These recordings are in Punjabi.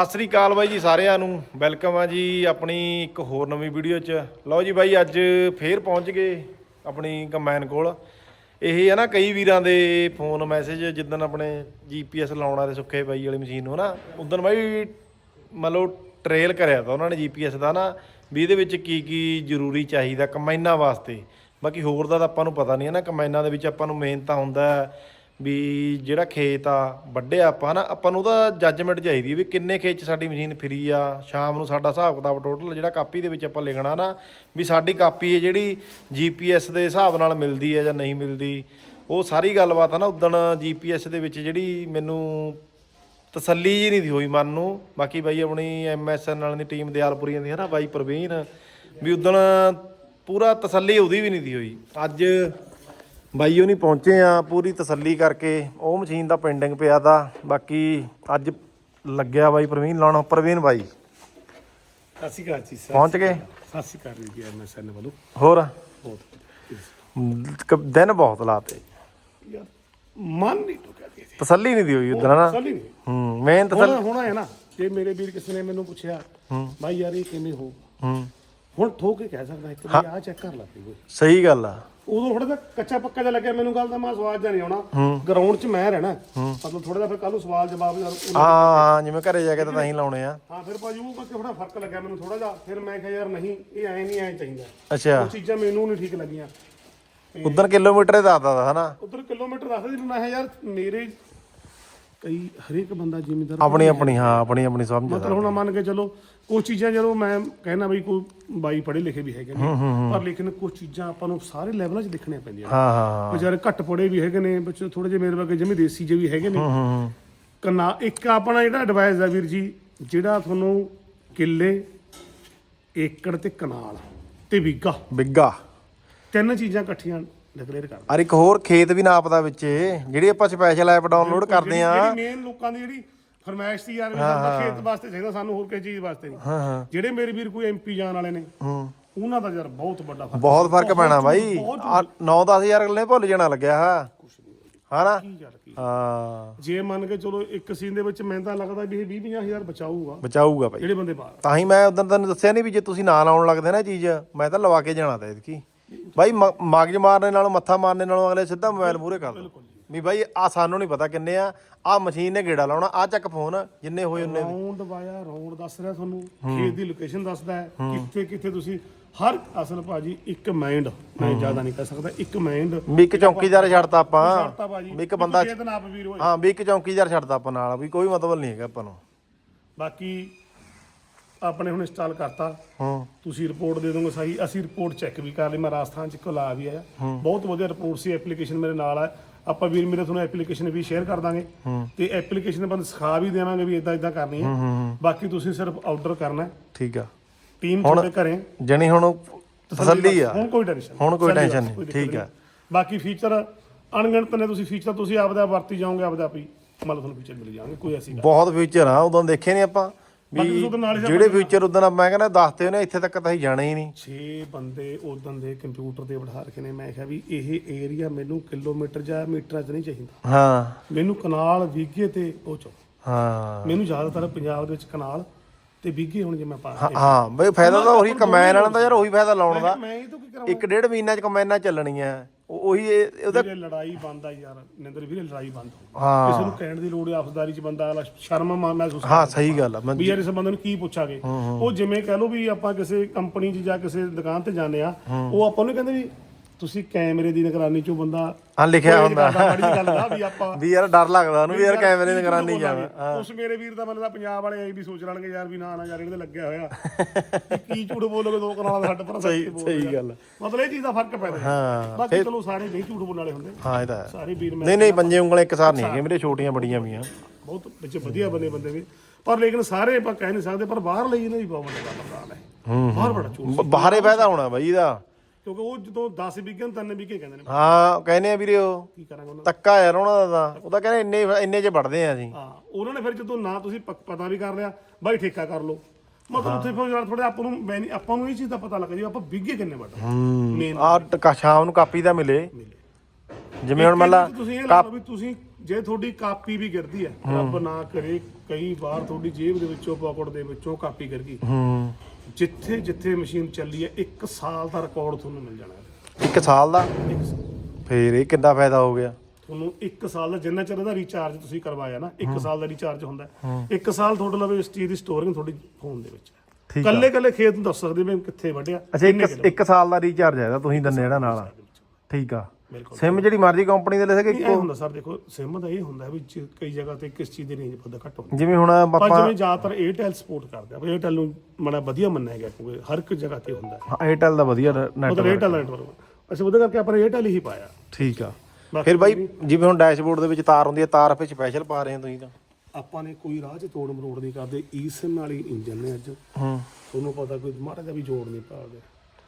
ਸਤਿ ਸ੍ਰੀ ਅਕਾਲ ਬਾਈ ਜੀ ਸਾਰਿਆਂ ਨੂੰ। ਵੈਲਕਮ ਆ ਜੀ ਆਪਣੀ ਇੱਕ ਹੋਰ ਨਵੀਂ ਵੀਡੀਓ 'ਚ। ਲਓ ਜੀ ਬਾਈ, ਅੱਜ ਫੇਰ ਪਹੁੰਚ ਗਏ ਆਪਣੀ ਕੰਬਾਈਨ ਕੋਲ। ਇਹ ਹੈ ਨਾ ਕਈ ਵੀਰਾਂ ਦੇ ਫੋਨ ਮੈਸੇਜ, ਜਿੱਦਣ ਆਪਣੇ ਜੀਪੀਐਸ ਲਾਉਣਾ ਤੇ ਸੁੱਖੇ ਬਾਈ ਵਾਲੀ ਮਸ਼ੀਨ ਨੂੰ ਨਾ, ਉਦੋਂ ਬਾਈ ਮਤਲਬ ਲਓ ਟ੍ਰੇਲ ਕਰਿਆ ਤਾਂ ਉਹਨਾਂ ਨੇ ਜੀਪੀਐਸ ਦਾ ਨਾ, ਵੀ ਇਹਦੇ ਵਿੱਚ ਕੀ ਕੀ ਜ਼ਰੂਰੀ ਚਾਹੀਦਾ ਕੰਬਾਈਨਾਂ ਵਾਸਤੇ। ਬਾਕੀ ਹੋਰ ਦਾ ਤਾਂ ਆਪਾਂ ਨੂੰ ਪਤਾ ਨਹੀਂ ਹੈ ਨਾ, ਕੰਬਾਈਨਾਂ ਦੇ ਵਿੱਚ ਆਪਾਂ ਨੂੰ ਮੇਨ ਤਾਂ ਹੁੰਦਾ ਵੀ ਜਿਹੜਾ ਖੇਤ ਆ ਵੱਢਿਆ ਆਪਾਂ ਨਾ ਆਪਾਂ ਨੂੰ ਉਹਦਾ ਜੱਜਮੈਂਟ ਚਾਹੀਦੀ ਵੀ ਕਿੰਨੇ ਖੇਤ 'ਚ ਸਾਡੀ ਮਸ਼ੀਨ ਫਰੀ ਆ। ਸ਼ਾਮ ਨੂੰ ਸਾਡਾ ਹਿਸਾਬ ਕਿਤਾਬ ਟੋਟਲ ਜਿਹੜਾ ਕਾਪੀ ਦੇ ਵਿੱਚ ਆਪਾਂ ਲਿਖਣਾ ਨਾ, ਵੀ ਸਾਡੀ ਕਾਪੀ ਹੈ ਜਿਹੜੀ ਜੀਪੀਐਸ ਦੇ ਹਿਸਾਬ ਨਾਲ ਮਿਲਦੀ ਹੈ ਜਾਂ ਨਹੀਂ ਮਿਲਦੀ, ਉਹ ਸਾਰੀ ਗੱਲਬਾਤ ਆ ਨਾ ਉਦਣ ਜੀਪੀਐਸ ਦੇ ਵਿੱਚ ਜਿਹੜੀ ਮੈਨੂੰ ਤਸੱਲੀ ਜੀ ਨਹੀਂ ਦੀ ਹੋਈ ਮਨ ਨੂੰ। ਬਾਕੀ ਬਾਈ ਆਪਣੀ ਐਮਐਸਐਨ ਨਾਲ ਦੀ ਟੀਮ ਦਿਆਲਪੁਰੀਆਂ ਦੀ ਹੈ ਨਾ ਬਾਈ ਪ੍ਰਵੀਨ, ਵੀ ਉਦਣ ਪੂਰਾ ਤਸੱਲੀ ਉਹਦੀ ਵੀ ਨਹੀਂ ਦੀ ਹੋਈ। ਅੱਜ ਬਾਈ ਉਹ ਨਹੀਂ ਪਹੁੰਚੇ ਆ ਪੂਰੀ ਤਸੱਲੀ ਕਰਕੇ। ਉਹ ਮਸ਼ੀਨ ਦਾ ਪੈਂਡਿੰਗ ਪਿਆ ਦਾ ਬਾਕੀ ਅੱਜ ਲੱਗਿਆ ਬਾਈ ਪ੍ਰਵੀਨ ਲਾਉਣਾ। ਪ੍ਰਵੀਨ ਬਾਈ। ਸਤਿ ਸ਼੍ਰੀ ਅਕਾਲ ਜੀ ਸਰ ਪਹੁੰਚ ਗਏ? ਸਤਿ ਸ਼੍ਰੀ ਅਕਾਲ ਜੀ ਐਮਐਸਐਨ ਵੱਲੋਂ। ਹੋਰ? ਬਹੁਤ ਦਿਨ ਬਹੁਤ ਲਾਤੇ। ਯਾਰ ਮਨ ਨਹੀਂ ਟੁਕਿਆ ਕਿਸੇ ਤਸੱਲੀ ਨਹੀਂ ਦੀ ਹੋਈ ਉਦੋਂ ਨਾ ਹੀ ਨਹੀਂ। ਹੂੰ ਮੇਨ ਤਸੱਲੀ ਹੁਣ ਹੈ ਨਾ ਜੇ ਮੇਰੇ ਵੀਰ ਕਿਸੇ ਨੇ ਮੈਨੂੰ ਪੁੱਛਿਆ ਭਾਈ ਯਾਰ ਇਹ ਕਿਵੇਂ ਹੋ? ਹੂੰ। ਹੁਣ ਠੋਕ ਕੇ ਕਹਿ ਸਕਦਾ ਇੱਕ ਵਾਰੀ ਆਹ ਚੈੱਕ ਕਰ ਲਾ ਤੂੰ ਸਹੀ ਗੱਲ ਆ। ਉਦੋਂ ਥੋੜਾ ਜਿਹਾ ਕੱਚਾ ਪੱਕਾ ਜਿਹਾ ਲੱਗਿਆ ਮੈਨੂੰ ਗੱਲ ਦਾ ਮੈਂ ਸਵਾਲ ਜਾਂ ਨਹੀਂ ਆਉਣਾ। ਗਰਾਊਂਡ 'ਚ ਮੈਂ ਰਹਿਣਾ ਮਤਲਬ ਥੋੜਾ ਜਿਹਾ ਫਿਰ ਕੱਲ ਨੂੰ ਸਵਾਲ ਜਵਾਬ ਹਾਂ ਹਾਂ ਜਿਵੇਂ ਘਰੇ ਜਾ ਕੇ ਤਾਂ ਨਹੀਂ ਲਾਉਣੇ ਆ। ਹਾਂ ਫਿਰ ਭਾਜੀ ਉਹ ਕਰਕੇ ਥੋੜਾ ਫ਼ਰਕ ਲੱਗਿਆ ਮੈਨੂੰ ਥੋੜਾ ਜਿਹਾ ਫਿਰ ਮੈਂ ਕਿਹਾ ਯਾਰ ਨਹੀਂ ਇਹ ਐ ਨਹੀਂ ਐ ਚਾਹੀਦਾ। ਅੱਛਾ। ਉਹ ਚੀਜ਼ਾਂ ਮੈਨੂੰ ਨਹੀਂ ਠੀਕ ਲੱਗੀਆਂ। ਉਦੋਂ ਕਿਲੋਮੀਟਰ ਹੀ ਦੱਸਦਾ ਤਾ ਹਨਾ? ਉਧਰ ਕਿਲੋਮੀਟਰ ਦੱਸਦੇ ਸੀ ਮੈਂ ਕਿਹਾ ਯਾਰ ਮੇਰੇ ਕਈ ਹਰੇਕ ਬੰਦਾ ਜ਼ਿਮੀਂਦਾਰ ਆਪਣੀ ਆਪਣੀ ਹਾਂ ਆਪਣੀ ਆਪਣੀ ਸਮਝ ਮਤਲਬ ਹੁਣ ਮੰਨ ਕੇ ਚਲੋ ਕੁਝ ਚੀਜ਼ਾਂ ਜਦੋਂ ਮੈਂ ਕਹਿਣਾ ਬਈ ਕੋਈ ਬਾਈ ਪੜ੍ਹੇ ਲਿਖੇ ਵੀ ਹੈਗੇ ਨੇ ਪਰ ਲੇਕਿਨ ਕੁਝ ਚੀਜ਼ਾਂ ਆਪਾਂ ਨੂੰ ਸਾਰੇ ਲੈਵਲਾਂ 'ਚ ਲਿਖਣੀਆਂ ਪੈਂਦੀਆਂ ਨੇ। ਹਾਂ ਹਾਂ ਵਿਚਾਰੇ ਘੱਟ ਪੜੇ ਵੀ ਹੈਗੇ ਨੇ ਵਿੱਚ ਥੋੜੇ ਜਿਹੇ ਮੇਰੇ ਵਰਗੇ ਜਮੀ ਦੇਸੀ ਜਿਹੇ ਵੀ ਹੈਗੇ ਨੇ। ਹੂੰ ਹੂੰ ਕਨਾ ਇੱਕ ਆਪਣਾ ਜਿਹੜਾ ਐਡਵਾਈਸ ਆ ਵੀਰ ਜੀ ਜਿਹੜਾ ਤੁਹਾਨੂੰ ਕਿੱਲੇ ਏਕੜ ਤੇ ਕਨਾਲ ਤੇ ਵੀਗਾ ਬਿੱਗਾ ਤਿੰਨ ਚੀਜ਼ਾਂ ਇਕੱਠੀਆਂ ਡਿਕਲੇਅਰ ਕਰ ਅਰ ਇੱਕ ਹੋਰ ਖੇਤ ਵੀ ਨਾਪਦਾ ਵਿੱਚ ਇਹ, ਜਿਹੜੀ ਆਪਾਂ ਸਪੈਸ਼ਲ ਐਪ ਡਾਊਨਲੋਡ ਕਰਦੇ ਆ ਜਿਹੜੀ ਮੇਨ ਲੋਕਾਂ ਦੀ ਜਿਹੜੀ ਫਰਮਾਇਸ਼ ਸੀ ਯਾਰ ਵੀ ਸਾਡਾ ਖੇਤ ਵਾਸਤੇ ਚਾਹੀਦਾ ਸਾਨੂੰ ਹੋਰ ਕਿਸੇ ਚੀਜ਼ ਵਾਸਤੇ ਨਹੀਂ। ਹਾਂ ਹਾਂ। ਜਿਹੜੇ ਮੇਰੇ ਵੀਰ ਕੋਈ ਐਮਪੀ ਜਾਣ ਵਾਲੇ ਨੇ ਹੂੰ। ਉਹਨਾਂ ਦਾ ਯਾਰ ਬਹੁਤ ਵੱਡਾ ਫ਼ਰਕ ਬਹੁਤ ਫ਼ਰਕ ਪੈਣਾ ਬਾਈ। 9-10000 ਅਗਲੇ ਭੁੱਲ ਜਾਣਾ ਲੱਗਿਆ ਹਾਂ। ਹਨਾ ਕੀ ਯਾਰ ਕੀ ਹਾਂ। ਜੇ ਮੰਨ ਕੇ ਚਲੋ ਇੱਕ ਸੀਨ ਦੇ ਵਿੱਚ ਮੈਨੂੰ ਤਾਂ ਲੱਗਦਾ ਵੀ ਇਹ 20 50000 ਬਚਾਊਗਾ। ਬਚਾਊਗਾ ਬਾਈ। ਜਿਹੜੇ ਬੰਦੇ ਬਾਹਰ ਤਾਂ ਹੀ ਮੈਂ ਉਦੋਂ ਤੈਨੂੰ ਦੱਸਿਆ ਨਹੀਂ ਵੀ ਜੇ ਤੁਸੀਂ ਨਾ ਲਾਉਣ ਲੱਗਦੇ ਨਾ ਇਹ ਚੀਜ਼ ਮੈਂ ਤਾਂ ਲਵਾ ਕੇ ਜਾਣਾ ਤਾਂ ਇਹਦੀ ਬਾਈ ਮ- ਮਗਜ ਮਾਰਨੇ ਨਾਲੋਂ ਮੱਥਾ ਮਾਰਨੇ ਨਾਲੋਂ ਅਗਲੇ ਸਿੱਧਾ ਮੋਬਾਈਲ ਮੂਰੇ ਕਰ ਦੋ। ਵੀ ਬਾਈ ਆ ਸਾਨੂੰ ਨਹੀਂ ਪਤਾ ਕਿੰਨੇ ਆ ਆ ਮਸ਼ੀਨ ਨੇ ਗੇੜਾ ਲਾਉਣਾ ਆ ਚੱਕ ਫੋਨ ਜਿੰਨੇ ਹੋਏ ਉਹਨੇ ਰਾਉਂਡ ਵਾਇਆ ਰਾਉਂਡ ਦੱਸ ਰਿਹਾ ਤੁਹਾਨੂੰ। ਖੇਤ ਦੀ ਲੋਕੇਸ਼ਨ ਦੱਸਦਾ ਹੈ। ਕਿੱਥੇ ਕਿੱਥੇ ਤੁਸੀਂ ਹਰ ਅਸਲ ਭਾਜੀ ਇੱਕ ਮਾਈਂਡ ਮੈਂ ਜ਼ਿਆਦਾ ਨਹੀਂ ਕਹਿ ਸਕਦਾ ਇੱਕ ਮਾਈਂਡ ਵੀ ਇੱਕ ਚੌਕੀਦਾਰ ਛੱਡਤਾ ਆਪਾਂ। ਭਾਜੀ। ਵੀ ਇੱਕ ਬੰਦਾ ਖੇਤ ਨਾਪ ਵੀਰ ਹੋਏ। ਹਾਂ ਵੀ ਇੱਕ ਚੌਕੀਦਾਰ ਛੱਡਤਾ ਆਪਾਂ ਨਾਲ। ਵੀ ਕੋਈ ਮਤਲਬ ਨਹੀਂ ਹੈਗਾ ਆਪਾਂ ਨੂੰ। ਬਾਕੀ ਆਪਣੇ ਹੁਣ ਇੰਸਟਾਲ ਕਰਤਾ। ਹੂੰ। ਤੁਸੀਂ ਰਿਪੋਰਟ ਦੇ ਦੋਗੇ ਸਹੀ ਅਸੀਂ ਰਿਪੋਰਟ ਚੈੱਕ ਵੀ ਕਰ ਲਈ ਮੈਂ ਰਾਜਸਥਾਨ ਚ ਕੋਲਾ ਵੀ ਆਇਆ ਬਹੁਤ ਵਧੀਆ ਰਿਪੋਰਟ ਸੀ ਐਪਲੀਕੇਸ਼ਨ ਮੇਰੇ ਨਾਲ ਆ। ਆਪਾਂ ਵੀਰ ਮੇਰੇ ਤੁਹਾਨੂੰ ਐਪਲੀਕੇਸ਼ਨ ਵੀ ਸ਼ੇਅਰ ਕਰ ਦਾਂਗੇ। ਤੇ ਐਪਲੀਕੇਸ਼ਨ ਬੰਦ ਸਿਖਾ ਵੀ ਦੇਵਾਂਗੇ ਵੀ ਇਦਾਂ ਇਦਾਂ ਕਰਨੀ ਹੈ। ਬਾਕੀ ਤੁਸੀਂ ਸਿਰਫ ਆਰਡਰ ਕਰਨਾ ਹੈ। ਠੀਕ ਆ। ਟੀਮ ਤੁਹਾਡੇ ਘਰੇ। ਜਣੀ ਹੁਣ ਤਸੱਲੀ ਆ। ਹੁਣ ਕੋਈ ਟੈਨਸ਼ਨ ਹੁਣ ਕੋਈ ਟੈਨਸ਼ਨ ਨਹੀਂ, ਠੀਕ ਆ। ਬਾਕੀ ਫੀਚਰ ਅਣਗਿਣਤ ਨੇ ਤੁਸੀਂ ਫੀਚਰ ਤੁਸੀਂ ਆਪਦਾ ਵਰਤੀ ਜਾਓਗੇ ਆਪਦਾ ਆਪੀ ਮਤਲਬ ਤੁਹਾਨੂੰ ਫੀਚਰ ਮਿਲ ਜਾਣਗੇ ਕੋਈ ਐਸੀ ਬਹੁਤ ਫਿਊਚਰ ਆ ਉਦੋਂ ਦੇਖੇ ਨਹੀਂ ਆਪਾਂ। ਬਾਕੀ ਉਦੋਂ ਨਾਲ ਹੀ ਜਿਹੜੇ ਫਿਊਚਰ ਉਦੋਂ ਮੈਂ ਕਹਿੰਦਾ ਦੱਸਤੇ ਉਹਨੇ ਇੱਥੇ ਤੱਕ ਤਾਂ ਅਸੀਂ ਜਾਣਾ ਹੀ ਨਹੀਂ। 6 ਬੰਦੇ ਉਦੋਂ ਦੇ ਕੰਪਿਊਟਰ ਤੇ ਬਿਠਾ ਰੱਖੇ ਨੇ। ਮੈਂ ਕਿਹਾ ਵੀ ਇਹ ਏਰੀਆ ਮੈਨੂੰ ਕਿਲੋਮੀਟਰ ਜਾਂ ਮੀਟਰਾਂ 'ਚ ਨਹੀਂ ਚਾਹੀਦਾ। ਹਾਂ। ਮੈਨੂੰ ਕਨਾਲ ਵੀਗੇ ਤੇ ਉਹ ਚੋ ਹਾਂ। ਮੈਨੂੰ ਜ਼ਿਆਦਾਤਰ ਪੰਜਾਬ ਦੇ ਵਿੱਚ ਕਨਾਲ ਤੇ ਵੀਗੇ ਹੁਣ ਜੇ ਮੈਂ ਪਾ ਹਾਂ, ਹਾਂ ਬਈ ਫਾਇਦਾ ਤਾਂ ਉਹੀ ਕਮੈਨ ਵਾਲਾ ਤਾਂ ਯਾਰ ਉਹੀ ਫਾਇਦਾ ਲਾਉਣ ਦਾ। ਮੈਂ ਇਹ ਤੋਂ ਕੀ ਕਰਾਂ ਇੱਕ ਡੇਢ ਮਹੀਨਾ ਚ ਕਮੈਨਾਂ ਚੱਲਣੀਆਂ ਉਹ- ਉਹੀ ਇਹ- ਉਹਦਾ ਵੀਰੇ ਲੜਾਈ ਬੰਦ ਆ ਯਾਰ ਨਿੰਦਰ ਵੀਰੇ ਲੜਾਈ ਬੰਦ ਹੋ ਹਾਂ। ਕਿਸੇ ਨੂੰ ਕਹਿਣ ਦੀ ਲੋੜ ਹੈ ਅਫਸਦਾਰੀ 'ਚ ਬੰਦਾ ਅਗਲਾ ਸ਼ਰਮ ਮਾ- ਮਹਿਸੂਸ ਹਾਂ ਸਹੀ ਗੱਲ ਆ ਮੈਂ ਵੀ ਯਾਰ ਇਸ ਬੰਦੇ ਨੂੰ ਕੀ ਪੁੱਛਾਂਗੇ? ਉਹ ਜਿਵੇਂ ਕਹ ਲਓ ਵੀ ਆਪਾਂ ਕਿਸੇ ਕੰਪਨੀ 'ਚ ਜਾਂ ਕਿਸੇ ਦੁਕਾਨ ਤੇ ਜਾਂਦੇ ਆ ਉਹ ਆਪਾਂ ਨੂੰ ਕਹਿੰਦੇ ਵੀ ਤੁਸੀਂ ਕੈਮਰੇ ਦੀ ਨਿਗਰਾਨੀ 'ਚੋਂ ਬੰਦਾ ਹਾਂ ਲਿਖਿਆ ਹੁੰਦਾ। ਕਰਦਾ ਮਾੜੀ ਜਿਹੀ ਗੱਲ ਦਾ ਵੀ ਆਪਾਂ ਵੀ ਯਾਰ ਡਰ ਲੱਗਦਾ ਉਹਨੂੰ ਵੀ ਯਾਰ ਕੈਮਰੇ ਦੀ ਨਿਗਰਾਨੀ। ਜਾਣਾ ਉਸ ਮੇਰੇ ਵੀਰ ਦਾ ਮਤਲਬ ਪੰਜਾਬ ਵਾਲੇ ਐਂ ਵੀ ਸੋਚ ਲੈਣਗੇ ਯਾਰ ਵੀ ਨਾ ਨਾ ਯਾਰ ਇਹਦੇ ਲੱਗਿਆ ਹੋਇਆ। ਕੀ ਝੂਠ ਬੋਲੋਗੇ ਦੋ ਕਨਾਲਾਂ ਦਾ ਛੱਡ ਪਰ ਸਹੀ ਸਹੀ ਗੱਲ ਮਤਲਬ ਇਹ ਚੀਜ਼ ਦਾ ਫ਼ਰਕ ਪੈਂਦਾ। ਹਾਂ, ਬਾਕੀ ਚਲੋ ਸਾਰੇ ਨਹੀਂ ਝੂਠ ਬੋਲਣ ਵਾਲੇ ਹੁੰਦੇ। ਹਾਂ ਇਹ ਤਾਂ ਸਾਰੇ ਵੀਰ ਮੈਂ ਨਹੀਂ ਨਹੀਂ ਪੰਜੇ ਉਂਗਲਾਂ ਇੱਕ ਸਾਰ ਨਹੀਂ ਹੈਗੇ ਮੇਰੇ ਛੋਟੀਆਂ ਬੜੀਆਂ ਵੀ ਆ। ਬਹੁਤ ਵਿੱਚ ਵਧੀਆ ਬਣੇ ਬੰਦੇ ਵੀ। ਪਰ ਲੇਕਿਨ ਸਾਰੇ ਆਪਾਂ ਕਹਿ ਨਹੀਂ ਸਕਦੇ ਪਰ ਬਾਹਰ ਲਈ ਇਹਨਾਂ ਦੀ ਬਹੁਤ ਵੱਡਾ ਪ੍ਰਧਾਨ ਹੈ ਬਾਹਰ ਬੜਾ ਝੂਠ ਬਾਹਰੇ ਫਾਇਦਾ ਹੋਣਾ ਬਾਈ ਇਹਦਾ। ਕਿਉਂਕਿ ਉਹ ਜਦੋਂ 10 ਵਿਗੇ ਨੂੰ 3 ਵਿਗੇ ਕਹਿੰਦੇ ਨੇ। ਹਾਂ ਕਹਿੰਦੇ ਆ ਵੀਰੇ ਉਹ। ਕੀ ਕਰਾਂਗੇ ਉਹਨਾਂ ਤੱਕਾ ਯਾਰ ਉਹਨਾਂ ਦਾ ਤਾਂ। ਉਹ ਤਾਂ ਕਹਿੰਦੇ ਇੰਨੇ ਇੰਨੇ ਚ ਵੜਦੇ ਆ ਅਸੀਂ। ਹਾਂ ਉਹਨਾਂ ਨੇ ਫਿਰ ਜਦੋਂ ਨਾ ਤੁਸੀਂ ਪ- ਪਤਾ ਵੀ ਕਰ ਲਿਆ ਬਾਈ ਠੇਕਾ ਕਰ ਲਓ। ਮਤਲਬ ਉੱਥੇ ਫਿਰ ਯਾਰ ਥੋੜੇ ਆਪਾਂ ਨੂੰ ਬੈਨੀ- ਆਪਾਂ ਨੂੰ ਇਹ ਚੀਜ਼ ਦਾ ਪਤਾ ਲੱਗ ਜੀ ਆਪਾਂ ਵਿਗੇ ਕਿੰਨੇ ਵੱਡਾ ਮੇਨ ਆ ਟਕਾ ਸ਼ਾਮ ਨੂੰ ਕਾਪੀ ਦਾ ਮਿਲੇ। ਜਿਵੇਂ ਹੁਣ ਮੰਨ ਲਾ ਤੁਸੀਂ ਇਹ ਲਾ ਲਓ ਵੀ ਤੁਸੀਂ ਜੇ ਤੁਹਾਡੀ ਕਾਪੀ ਵੀ ਗਿਰਦੀ ਹੈ ਰੱਬ ਨਾ ਕਰੇ ਕਈ ਵਾਰ ਤੁਹਾਡੀ ਜੇਬ ਦੇ ਵਿੱਚੋਂ ਪਾਕਟ ਦੇ ਵਿੱਚੋਂ ਕਾਪੀ ਗਿਰ ਗਈ। ਹੂੰ। ਜਿੱਥੇ ਜਿੱਥੇ ਮਸ਼ੀਨ ਚੱਲੀ ਹੈ 1 ਸਾਲ ਦਾ ਰਿਕਾਰਡ ਤੁਹਾਨੂੰ ਮਿਲ ਜਾਣਾ ਹੈ ਇੱਕ ਸਾਲ ਦਾ? ਇੱਕ ਸਾਲ। ਫੇਰ ਇਹ ਕਿੰਨਾ ਫਾਇਦਾ ਹੋ ਗਿਆ? ਤੁਹਾਨੂੰ 1 ਸਾਲ ਦਾ ਜਿੰਨਾ ਚਿਰ ਦਾ ਰੀਚਾਰਜ ਤੁਸੀਂ ਕਰਵਾਇਆ ਨਾ 1 ਸਾਲ ਦਾ ਰੀਚਾਰਜ ਹੁੰਦਾ ਹੈ। 1 ਸਾਲ ਤੁਹਾਡੇ ਲਵੇ ਇਸ ਚੀਜ਼ ਦੀ ਸਟੋਰਿੰਗ ਤੁਹਾਡੀ ਫੋਨ ਦੇ ਵਿੱਚ ਹੈ। ਠੀਕ ਆ। ਕੱਲੇ ਕੱਲੇ ਖੇਤ ਨੂੰ ਦੱਸ ਸਕਦੇ ਵੀ ਕਿੱਥੇ ਵੱਢਿਆ ਅੱਛਾ ਇੱਕ ਇੱਕ ਸਾਲ ਦਾ ਰੀਚਾਰਜ ਹੈ ਇਹਦਾ ਤੁਸੀਂ ਦੰਨੇ ਜਿਹੜਾ ਨਾਲ ਠੀਕ ਆ। ਸਿਮ ਜਿਹੜੀ ਮਰਜ਼ੀ ਕੰਪਨੀ ਦੇ ਲੈ ਸਕੇ ਇਹ ਹੁੰਦਾ ਸਰ ਦੇਖੋ ਸਿਮ ਦਾ ਇਹ ਹੁੰਦਾ ਵੀ ਕਈ ਜਗ੍ਹਾ ਤੇ ਕਿਸ ਚੀਜ਼ ਦੀ ਰੇਂਜ ਬਹੁਤ ਘੱਟ ਹੁੰਦੀ। ਜਿਵੇਂ ਹੁਣ ਪਰ ਆਪਾਂ ਜਿਵੇਂ ਜ਼ਿਆਦਾਤਰ 에ਅਰਟੈਲ ਸਪੋਰਟ ਕਰਦੇ ਆ 에ਅਰਟੈਲ ਨੂੰ ਮਨਾ ਵਧੀਆ ਮੰਨਿਆ ਗਿਆ ਕਿਉਂਕਿ ਹਰ ਇੱਕ ਜਗ੍ਹਾ ਤੇ ਹੁੰਦਾ ਹੈ। ਏਅਰਟੈਲ ਦਾ ਵਧੀਆ ਮਤਲਬ ਨੈਟਵਰਕ 에ਅਰਟੈਲ ਦਾ ਨੈਟਵਰਕ ਅਸੀਂ ਉਹਦੇ ਕਰਕੇ ਆਪਾਂ 에ਅਰਟੈਲ ਹੀ ਪਾਇਆ। ਠੀਕ ਆ। ਫਿਰ ਬਾਈ ਜਿਵੇਂ ਹੁਣ ਡੈਸ਼ਬੋਰਡ ਦੇ ਵਿੱਚ ਤਾਰ ਹੁੰਦੀ ਹੈ ਤਾਰ ਵਿੱਚ ਸਪੈਸ਼ਲ ਪਾ ਰਹੇ ਹੋ ਤੁਸੀਂ ਤਾਂ? ਆਪਾਂ ਨੇ ਕੋਈ ਰਾਹ 'ਚ ਤੋੜ ਮਰੋੜ ਨਹੀਂ ਕਰਦੇ ਈ ਵਾਲੀ ਇੰਜਨ ਨੇ ਅੱਜ। ਹਾਂ। ਤੁਹਾਨੂੰ ਪਤਾ ਕੋਈ ਮਾੜਾ ਜਿਹਾ ਵੀ ਜੋੜ ਨਹੀਂ ਪਾਉਂਦੇ।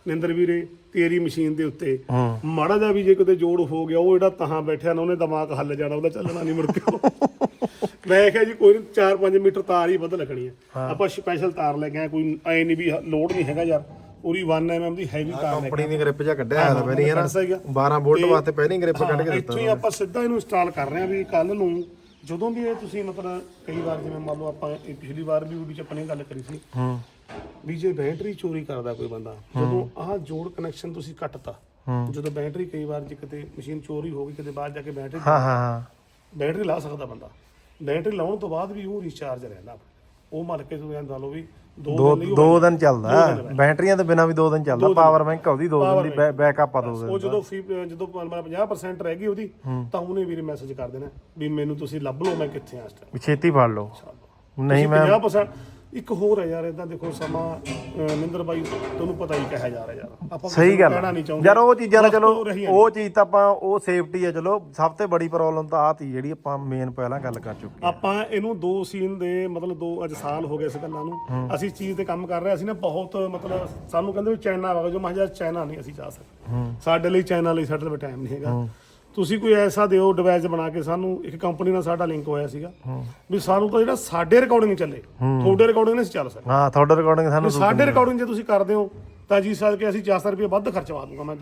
ਨਿੰਦਰ ਵੀਰੇ ਤੇਰੀ ਮਸ਼ੀਨ ਦੇ ਉੱਤੇ। ਹੂੰ। ਮਾੜਾ ਜਿਹਾ ਵੀ ਜੇ ਕਿਤੇ ਜੋੜ ਹੋ ਗਿਆ ਉਹ ਜਿਹੜਾ ਤਹਾਂ ਬੈਠਿਆ ਨਾ ਉਹਨੇ ਦਿਮਾਗ ਹੱਲ ਜਾਣਾ ਉਹਦਾ ਚੱਲਣਾ ਨਹੀਂ ਮੁੜ ਕੇ। ਮੈਂ ਕਿਹਾ ਜੀ ਕੋਈ 4-5 ਮੀਟਰ ਤਾਰ ਹੀ ਵੱਧ ਲੱਗਣੀ ਹੈ। ਆਪਾਂ ਸਪੈਸ਼ਲ ਤਾਰ ਲੈ ਆਏ ਕੋਈ ਐ ਨਹੀਂ ਵੀ ਲੋਡ ਨਹੀਂ ਹੈਗਾ ਯਾਰ। ਪੂਰੀ 1 mm ਦੀ ਹੈਵੀ ਤਾਰ ਲੈ ਕੇ ਕੰਪਨੀ ਦੀ ਗ੍ਰਿਪ ਜਾਂ ਕੱਢਿਆ ਤਾਂ ਪਹਿਲਾਂ ਹੀ ਹੈ ਨਾ ਕੱਢ ਸੀਗਾ। 12 ਵੋਲਟ ਵਾਸਤੇ ਪਹਿਲਾਂ ਹੀ ਗ੍ਰਿਪ ਕੱਢ ਕੇ ਦਿੱਤਾ ਇੱਥੋਂ ਹੀ ਆਪਾਂ ਸਿੱਧਾ ਇਹਨੂੰ ਇੰਸਟਾਲ ਕਰ ਰਹੇ ਹਾਂ ਵੀ ਕੱਲ ਨੂੰ ਜਦੋਂ ਵੀ ਇਹ ਤੁਸੀਂ ਮਤਲਬ ਕਈ ਵਾਰ ਜਿਵੇਂ ਮੰਨ ਲਓ ਆਪਾਂ ਪਿਛਲੀ ਵਾਰ ਵੀ ਵੀਡੀਓ ਚ ਆਪਾਂ ਨੇ ਗੱਲ ਕਰੀ ਸੀ। ਹੂੰ। ਵੀ ਜੇ ਬੈਟਰੀ ਚੋਰੀ ਕਰਦਾ ਕੋਈ ਬੰਦਾ ਜਦੋਂ ਆਹ ਜੋੜ ਕਨੈਕਸ਼ਨ ਤੁਸੀਂ ਕੱਟਤਾ ਜਦੋਂ ਬੈਟਰੀ ਕਈ ਵਾਰ ਜੇ ਕਿਤੇ ਮਸ਼ੀਨ ਚੋਰੀ ਹੋ ਗਈ ਕਿਤੇ ਬਾਅਦ ਜਾ ਕੇ ਬੈਟਰੀ ਹਾਂ ਹਾਂ ਬੈਟਰੀ ਲਾ ਸਕਦਾ ਬੰਦਾ। ਬੈਟਰੀ ਲਾਉਣ ਤੋਂ ਬਾਅਦ ਵੀ ਉਹ ਰੀਚਾਰਜ ਰਹਿੰਦਾ। ਉਹ ਮੰਨ ਕੇ ਤੁਸੀਂ ਲਾ ਲਓ ਵੀ ਦੋ ਦੋ ਦਿਨ ਚੱਲਦਾ। ਬੈਟਰੀਆਂ ਤੋਂ ਬਿਨਾ ਵੀ ਦੋ ਦਿਨ ਚੱਲਦਾ। ਪਾਵਰ ਬੈਂਕ ਉਹਦੀ ਦੋ ਦਿਨ ਦੀ ਬੈਕਅਪ ਆ ਦੋ ਦਿਨ ਉਹ ਜਦੋਂ ਫੀ ਜਦੋਂ ਮਤਲਬ 50% ਰਹਿ ਗਈ ਉਹਦੀ ਤਾਂ ਉਹਨੇ ਵੀਰੇ ਮੈਸੇਜ ਕਰ ਦੇਣਾ ਵੀ ਮੈਨੂੰ ਤੁਸੀਂ ਲੱਭ ਲਓ ਮੈਂ ਕਿੱਥੇ ਆ ਇਸ ਟਾਈਮ ਵੀ ਛੇਤੀ ਫੜ ਲਓ। ਨਹੀਂ ਮੈਂ 50% ਇੱਕ ਹੋਰ ਹੈ ਯਾਰ ਇਦਾਂ ਦੇਖੋ ਸਮਾਂ ਨਿੰਦਰ ਬਾਈ ਤੁਹਾਨੂੰ ਪਤਾ ਹੀ ਕਿਹਾ ਜਾ ਰਿਹਾ ਯਾਰ। ਆਪਾਂ ਸਹੀ ਗੱਲ ਕਹਿਣਾ। ਨਹੀਂ ਚਾਹੁੰਦੇ। ਯਾਰ ਉਹ ਚੀਜ਼ਾਂ ਦਾ ਚਲੋ ਉਹ ਚੀਜ਼ ਤਾਂ ਆਪਾਂ ਉਹ ਸੇਫਟੀ ਆ ਚਲੋ ਸਭ ਤੋਂ ਬੜੀ ਪ੍ਰੋਬਲਮ ਤਾਂ ਆਹ ਤੀ ਜਿਹੜੀ ਆਪਾਂ ਮੇਨ ਪਹਿਲਾਂ ਗੱਲ ਕਰ ਚੁੱਕੇ ਆਪਾਂ ਇਹਨੂੰ ਦੋ ਸੀਨ ਦੇ ਮਤਲਬ ਦੋ ਅੱਜ ਸਾਲ ਹੋ ਗਏ ਇਸ ਗੱਲਾਂ ਨੂੰ। ਅਸੀਂ ਚੀਜ਼ ਤੇ ਕੰਮ ਕਰ ਰਹੇ ਸੀ ਨਾ ਬਹੁਤ ਮਤਲਬ ਸਾਨੂੰ ਕਹਿੰਦੇ ਵੀ ਚਾਈਨਾ ਵਗ ਜੋ ਮਹਾਜਾ ਚਾਈਨਾ ਨਹੀਂ ਅਸੀਂ ਜਾ ਸਕਦੇ। ਸਾਡੇ ਲਈ ਚਾਈਨਾ ਲਈ ਸਾਡੇ ਲਈ ਟਾਈਮ ਨਹੀਂ ਹੈਗਾ। ਤੁਸੀਂ ਕੋਈ ਐਸਾ ਦਿਓ ਡਿਵਾਈਸ ਬਣਾ ਕੇ ਸਾਨੂੰ ਇੱਕ ਕੰਪਨੀ ਨਾਲ ਸਾਡਾ ਲਿੰਕ ਹੋਇਆ ਸੀਗਾ ਵੀ ਸਾਨੂੰ ਤਾਂ ਜਿਹੜਾ ਸਾਡੇ ਰਿਕਾਰਡਿੰਗ ਚੱਲੇ ਤੁਹਾਡੇ ਰਿਕਾਰਡਿੰਗ ਨਹੀਂ ਚੱਲ ਸਕਦੇ। ਹਾਂ ਤੁਹਾਡਾ ਰਿਕਾਰਡਿੰਗ ਸਾਨੂੰ ਸਾਡੇ ਰਿਕਾਰਡਿੰਗ ਜੇ ਤੁਸੀਂ ਕਰਦੇ ਹੋ ਤਾਂ ਜੀ ਸਾਹਿਬ ਕਿ ਅਸੀਂ 400 ਰੁਪਏ ਵੱਧ ਖਰਚਵਾ ਦੂੰਗਾ ਮੈਂ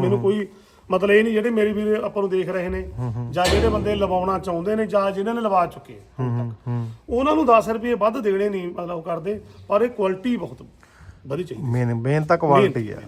ਮੈਨੂੰ ਕੋਈ ਮਤਲਬ ਇਹ ਨਹੀਂ ਜਿਹੜੇ ਮੇਰੇ ਵੀਰ ਆਪਾਂ ਨੂੰ ਦੇਖ ਰਹੇ ਨੇ ਜਾਂ ਜਿਹੜੇ ਬੰਦੇ ਲਵਾਉਣਾ ਚਾਹੁੰਦੇ ਨੇ ਜਾਂ ਜਿਨ੍ਹਾਂ ਨੇ ਲਵਾ ਚੁੱਕੇ ਉਹਨਾਂ ਨੂੰ 10 ਰੁਪਏ ਵੱਧ ਦੇਣੇ ਨਹੀਂ ਮਤਲਬ ਉਹ ਕਰਦੇ ਪਰ ਇਹ ਕੁਆਲਿਟੀ ਬਹੁਤ ਵਧੀਆ ਚਾਹੀਦੀ ਮੇਨ ਮੇਨ ਤਾਂ ਕੁਆਲਿਟੀ ਆ।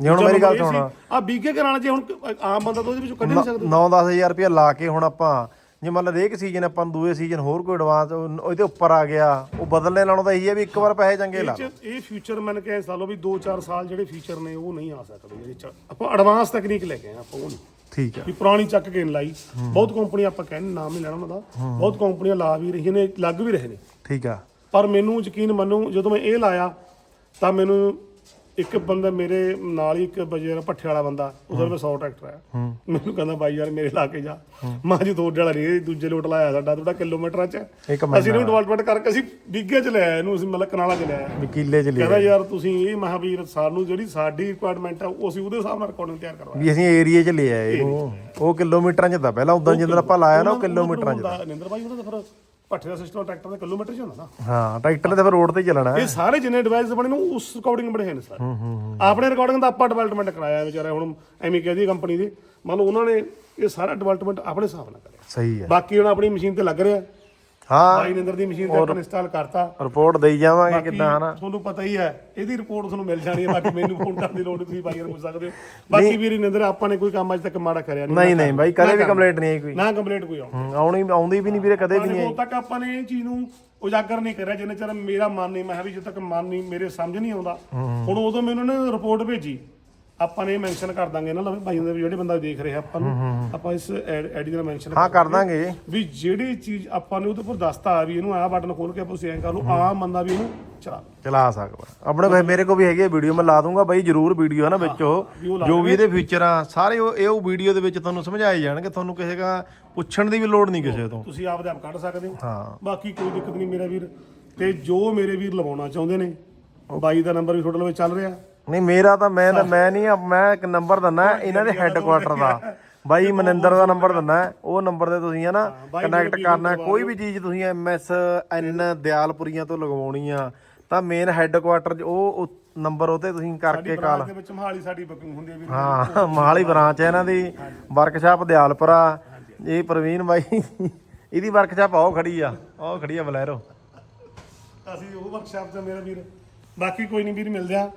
ਜੇ ਹੁਣ ਮੇਰੀ ਗੱਲ ਸੁਣ। ਆ ਬੀਕੇ ਕਰਾਣਾ ਜੇ ਹੁਣ ਆਮ ਬੰਦਾ ਤਾਂ ਉਹਦੇ ਵਿੱਚੋਂ ਕੱਢ ਨਹੀਂ ਸਕਦਾ। 9-10000 ਰੁਪਏ ਲਾ ਕੇ ਹੁਣ ਆਪਾਂ ਜੇ ਮੰਨ ਲਾ ਹਰੇਕ ਸੀਜ਼ਨ ਆਪਾਂ ਨੂੰ ਦੂਏ ਸੀਜ਼ਨ ਹੋਰ ਕੋਈ ਐਡਵਾਂਸ ਉਹਦੇ ਉੱਪਰ ਆ ਗਿਆ ਉਹ ਬਦਲਣੇ ਨਾਲੋਂ ਤਾਂ ਇਹੀ ਹੈ ਵੀ ਇੱਕ ਵਾਰ ਪੈਸੇ ਚੰਗੇ ਲਾ। ਇਹ ਫਿਊਚਰ ਮੰਨ ਕੇ ਸਾਲੋ ਵੀ 2-4 ਸਾਲ ਜਿਹੜੇ ਫੀਚਰ ਨੇ ਉਹ ਨਹੀਂ ਆ ਸਕਦੇ ਜਿਹੜੇ 'ਚ। ਆਪਾਂ ਐਡਵਾਂਸ ਤਕਨੀਕ ਲੈ ਕੇ ਆਏ ਆਪਾਂ ਉਹ ਠੀਕ ਆ ਵੀ ਪੁਰਾਣੀ ਚੱਕ ਕੇ ਲਾਈ। ਬਹੁਤ ਕੰਪਨੀਆਂ ਆਪਾਂ ਕਹਿੰਦੇ ਨਾਮ ਨਹੀਂ ਲੈਣਾ ਉਹਨਾਂ ਦਾ। ਬਹੁਤ ਕੰਪਨੀਆਂ ਲਾ ਵੀ ਰਹੀਆਂ ਨੇ ਲੱਗ ਵੀ ਰਹੇ ਨੇ। ਠੀਕ ਆ। ਪਰ ਮੈਨੂੰ ਯਕੀਨ ਮੰਨੋ ਜਦੋਂ ਮੈਂ ਇਹ ਲਾਇਆ ਤਾਂ ਮੈਨੂੰ ਇੱਕ ਬੰਦਾ ਮੇਰੇ ਨਾਲ ਹੀ ਇੱਕ ਬਜੇਰਾ ਪੱਠੇ ਵਾਲਾ ਬੰਦਾ ਉਧਰ ਮੈਂ 100 ਟਰੈਕਟਰ ਆ ਮੈਨੂੰ ਕਹਿੰਦਾ ਬਾਈ ਯਾਰ ਮੇਰੇ ਲਾ ਕੇ ਜਾ। ਮਾਂ ਜੀ ਤੁਹਾਡੇ ਵਾਲਾ ਨਹੀਂ ਇਹ ਦੂਜੇ ਲੋਟ ਲਾਇਆ ਸਾਡਾ ਥੋੜਾ ਕਿਲੋਮੀਟਰਾਂ ਚ ਅਸੀਂ ਇਹਨੂੰ ਡਿਵੈਲਪਮੈਂਟ ਕਰਕੇ ਅਸੀਂ ਬਿੱਗੇ ਚ ਲਿਆਇਆ ਇਹਨੂੰ ਅਸੀਂ ਮਤਲਬ ਕਨਾਲਾ ਚ ਲਿਆਇਆ ਵਕੀਲੇ ਚ ਲਿਆ ਕਹਿੰਦਾ ਯਾਰ ਤੁਸੀਂ ਇਹ ਮਹਾਵੀਰ ਸਾਨੂੰ ਜਿਹੜੀ ਸਾਡੀ ਰਿਕੁਆਇਰਮੈਂਟ ਆ ਉਹ ਅਸੀਂ ਉਹਦੇ ਹਿਸਾਬ ਨਾਲ ਰਿਕਾਰਡਿੰਗ ਤਿਆਰ ਕਰਵਾ ਵੀ ਅਸੀਂ ਏਰੀਏ ਚ ਲਿਆ ਇਹਨੂੰ। ਉਹ ਕਿਲੋਮੀਟਰਾਂ ਚ ਤਾਂ ਪਹਿਲਾਂ ਉਦਾਂ ਜਦੋਂ ਆਪਾਂ ਲਾਇਆ ਨਾ ਉਹ ਕਿਲੋਮੀਟਰਾਂ ਚ ਨਿੰਦਰ ਬਾਈ ਉਹਦਾ ਫਿਰ ਪੱਠੇ ਦਾ ਸਿਸਟਮ ਟਰੈਕਟਰ ਦਾ ਕਿਲੋਮੀਟਰ ਚ ਹੁੰਦਾ ਨਾ। ਹਾਂ ਟਰੈਕਟਰ ਤੇ ਫਿਰ ਰੋਡ ਤੇ ਚੱਲਣਾ ਹੈ। ਇਹ ਸਾਰੇ ਜਿੰਨੇ ਡਿਵਾਈਸ ਬਣੇ ਨੇ ਉਸ ਰਿਕਾਰਡਿੰਗ ਬਣੇ ਹੋਏ ਨੇ ਸਾਰੇ। ਆਪਣੇ ਰਿਕਾਰਡਿੰਗ ਦਾ ਆਪਾਂ ਡਿਵੈਲਪਮੈਂਟ ਕਰਾਇਆ ਵਿਚਾਰਾ ਹੁਣ ਐਵੇਂ ਕਹਿ ਦੀ ਕੰਪਨੀ ਦੀ। ਮੰਨ ਲਓ ਉਹਨਾਂ ਨੇ ਇਹ ਸਾਰਾ ਡਿਵੈਲਪਮੈਂਟ ਆਪਣੇ ਹਿਸਾਬ ਨਾਲ ਕਰਿਆ। ਸਹੀ ਹੈ। ਬਾਕੀ ਹੁਣ ਆਪਣੀ ਮਸ਼ੀਨ ਤੇ ਲੱਗ ਰਿਹਾ। ਹਾਂ। ਬਾਈ ਨਿੰਦਰ ਦੀ ਮਸ਼ੀਨ ਤੇ ਆਪਾਂ ਇੰਸਟਾਲ ਕਰਤਾ। ਰਿਪੋਰਟ ਦੇਈ ਜਾਵਾਂਗੇ ਕਿੱਦਾਂ ਹਨਾ। ਤੁਹਾਨੂੰ ਪਤਾ ਹੀ ਹੈ ਇਹਦੀ ਰਿਪੋਰਟ ਤੁਹਾਨੂੰ ਮਿਲ ਜਾਣੀ ਹੈ ਬਾਕੀ ਮੈਨੂੰ ਫੋਨ ਕਰਨ ਦੀ ਲੋੜ ਨਹੀਂ ਤੁਸੀਂ ਬਾਈ ਨੂੰ ਪੁੱਛ ਸਕਦੇ ਹੋ। ਬਾਕੀ ਵੀਰ ਨਿੰਦਰ ਆਪਾਂ ਨੇ ਕੋਈ ਕੰਮ ਅੱਜ ਤੱਕ ਮਾੜਾ ਕਰਿਆ ਨਹੀਂ ਨਹੀਂ ਨਹੀਂ ਬਾਈ ਕਦੇ ਵੀ ਕੰਪਲੇਂਟ ਨਹੀਂ ਆਈ ਕੋਈ। ਨਾ ਕੰਪਲੀਟ ਕੋਈ ਆਉਣੀ ਆਉਂਦੀ ਵੀ ਨਹੀਂ ਵੀਰੇ ਕਦੇ ਵੀ ਨਹੀਂ ਉਦੋਂ ਤੱਕ ਆਪਾਂ ਨੇ ਇਹ ਚੀਜ਼ ਨੂੰ ਉਜਾਗਰ ਨਹੀਂ ਕਰਿਆ ਜਿੰਨੇ ਚਿਰ ਮੇਰਾ ਮਨ ਨਹੀਂ ਮੈਂ ਵੀ ਜਦੋਂ ਤੱਕ ਮਨ ਨਹੀਂ ਮੇਰੇ ਸਮਝ ਨਹੀਂ ਆਉਂਦਾ। ਹੁਣ ਉਦੋਂ ਮੈਨੂੰ ਨੇ ਰਿਪੋਰਟ ਭੇਜੀ। ਆਪਾਂ ਨੇ ਮੈਂਸ਼ਨ ਕਰ ਦਾਂਗੇ ਨਾ ਲਵੇ ਭਾਈਆਂ ਦੇ ਜਿਹੜੇ ਬੰਦਾ ਦੇਖ ਰਿਹਾ ਆਪਾਂ ਨੂੰ ਆਪਾਂ ਇਸ ਐਡੀ ਦਾ ਮੈਂਸ਼ਨ ਹਾਂ ਕਰ ਦਾਂਗੇ ਵੀ ਜਿਹੜੀ ਚੀਜ਼ ਆਪਾਂ ਨੇ ਉਹਦੇ ਉੱਪਰ ਦੱਸਤਾ ਵੀ ਇਹਨੂੰ ਆਹ ਬਟਨ ਖੋਲ ਕੇ ਆਪਾਂ ਤੁਸੀਂ ਐਂ ਕਰ ਲਓ ਆਮ ਬੰਦਾ ਵੀ ਇਹਨੂੰ ਚਲਾ। ਚਲਾ ਸਕਦਾ। ਆਪਣੇ ਕੋਲ ਮੇਰੇ ਕੋਲ ਵੀ ਹੈਗੀ ਵੀਡੀਓ ਮੈਂ ਲਾ ਦੂੰਗਾ ਬਾਈ ਜਰੂਰ ਵੀਡੀਓ ਹੈ ਨਾ ਵਿੱਚ ਉਹ। ਜੋ ਵੀ ਇਹਦੇ ਫੀਚਰ ਆ ਸਾਰੇ ਉਹ ਇਹ ਉਹ ਵੀਡੀਓ ਦੇ ਵਿੱਚ ਤੁਹਾਨੂੰ ਸਮਝਾਏ ਜਾਣਗੇ ਤੁਹਾਨੂੰ ਕਿਸੇ ਦਾ ਪੁੱਛਣ ਦੀ ਵੀ ਲੋੜ ਨਹੀਂ ਕਿਸੇ ਤੋਂ। ਤੁਸੀਂ ਆਪਦੇ ਆਪ ਕੱਢ ਸਕਦੇ ਹੋ। ਹਾਂ। ਬਾਕੀ ਕੋਈ ਦਿੱਕਤ ਨਹੀਂ ਮੇਰਾ ਵੀਰ। ਤੇ ਜੋ ਮੇਰੇ ਵੀਰ ਲਵਾਉਣਾ ਚਾਹੁੰਦੇ ਨੇ ਬਾਈ ਦਾ ਨੰਬਰ ਵੀ ਤੁਹਾਡੇ ਵਿੱਚ ਚੱਲ ਰਿਹਾ। ਨਹੀਂ ਮੇਰਾ ਤਾਂ ਮੈਂ ਤਾਂ ਮੈਂ ਨਹੀਂ ਮੈਂ ਇੱਕ ਨੰਬਰ ਦਿੰਦਾ ਇਹਨਾਂ ਦੇ ਹੈੱਡਕੁਆਟਰ ਦਾ। ਬਾਈ ਮਨਿੰਦਰ ਦਾ ਨੰਬਰ ਦਿੰਦਾ ਉਹ ਨੰਬਰ ਤੇ ਤੁਸੀਂ ਹੈ ਨਾ ਕਨੈਕਟ ਕਰਨਾ। ਕੋਈ ਵੀ ਚੀਜ਼ ਤੁਸੀਂ ਐਮਐਸ ਐਨ ਦਿਆਲਪੁਰੀਆਂ ਤੋਂ ਲਗਵਾਉਣੀ ਆ ਤਾਂ ਮੇਨ ਹੈੱਡਕੁਆਟਰ ਉਹ ਨੰਬਰ ਉਹ ਤੇ ਤੁਸੀਂ ਕਰਕੇ ਕਾਲ। ਦੇ ਵਿੱਚ ਮਹਾਲੀ ਸਾਡੀ ਬੁਕਿੰਗ ਹੁੰਦੀ ਹੈ ਵੀਰ ਹਾਂ ਮਹਾਲੀ ਬ੍ਰਾਂਚ ਹੈ ਇਹਨਾਂ ਦੀ ਵਰਕਸ਼ਾਪ ਦਿਆਲਪੁਰਾ। ਇਹ ਪ੍ਰਵੀਨ ਬਾਈ ਇਹਦੀ ਵਰਕਸ਼ਾਪ ਆਓ ਖੜੀ ਆ ਆਓ ਖੜੀ ਆ ਬਲੈਰੋ। ਅਸੀਂ ਉਹ ਵਰਕਸ਼ਾਪ ਤੇ ਮੇਰਾ ਵੀਰ। ਬਾਕੀ ਕੋਈ ਨਹੀਂ ਵੀਰ ਮਿਲਦੇ ਆ।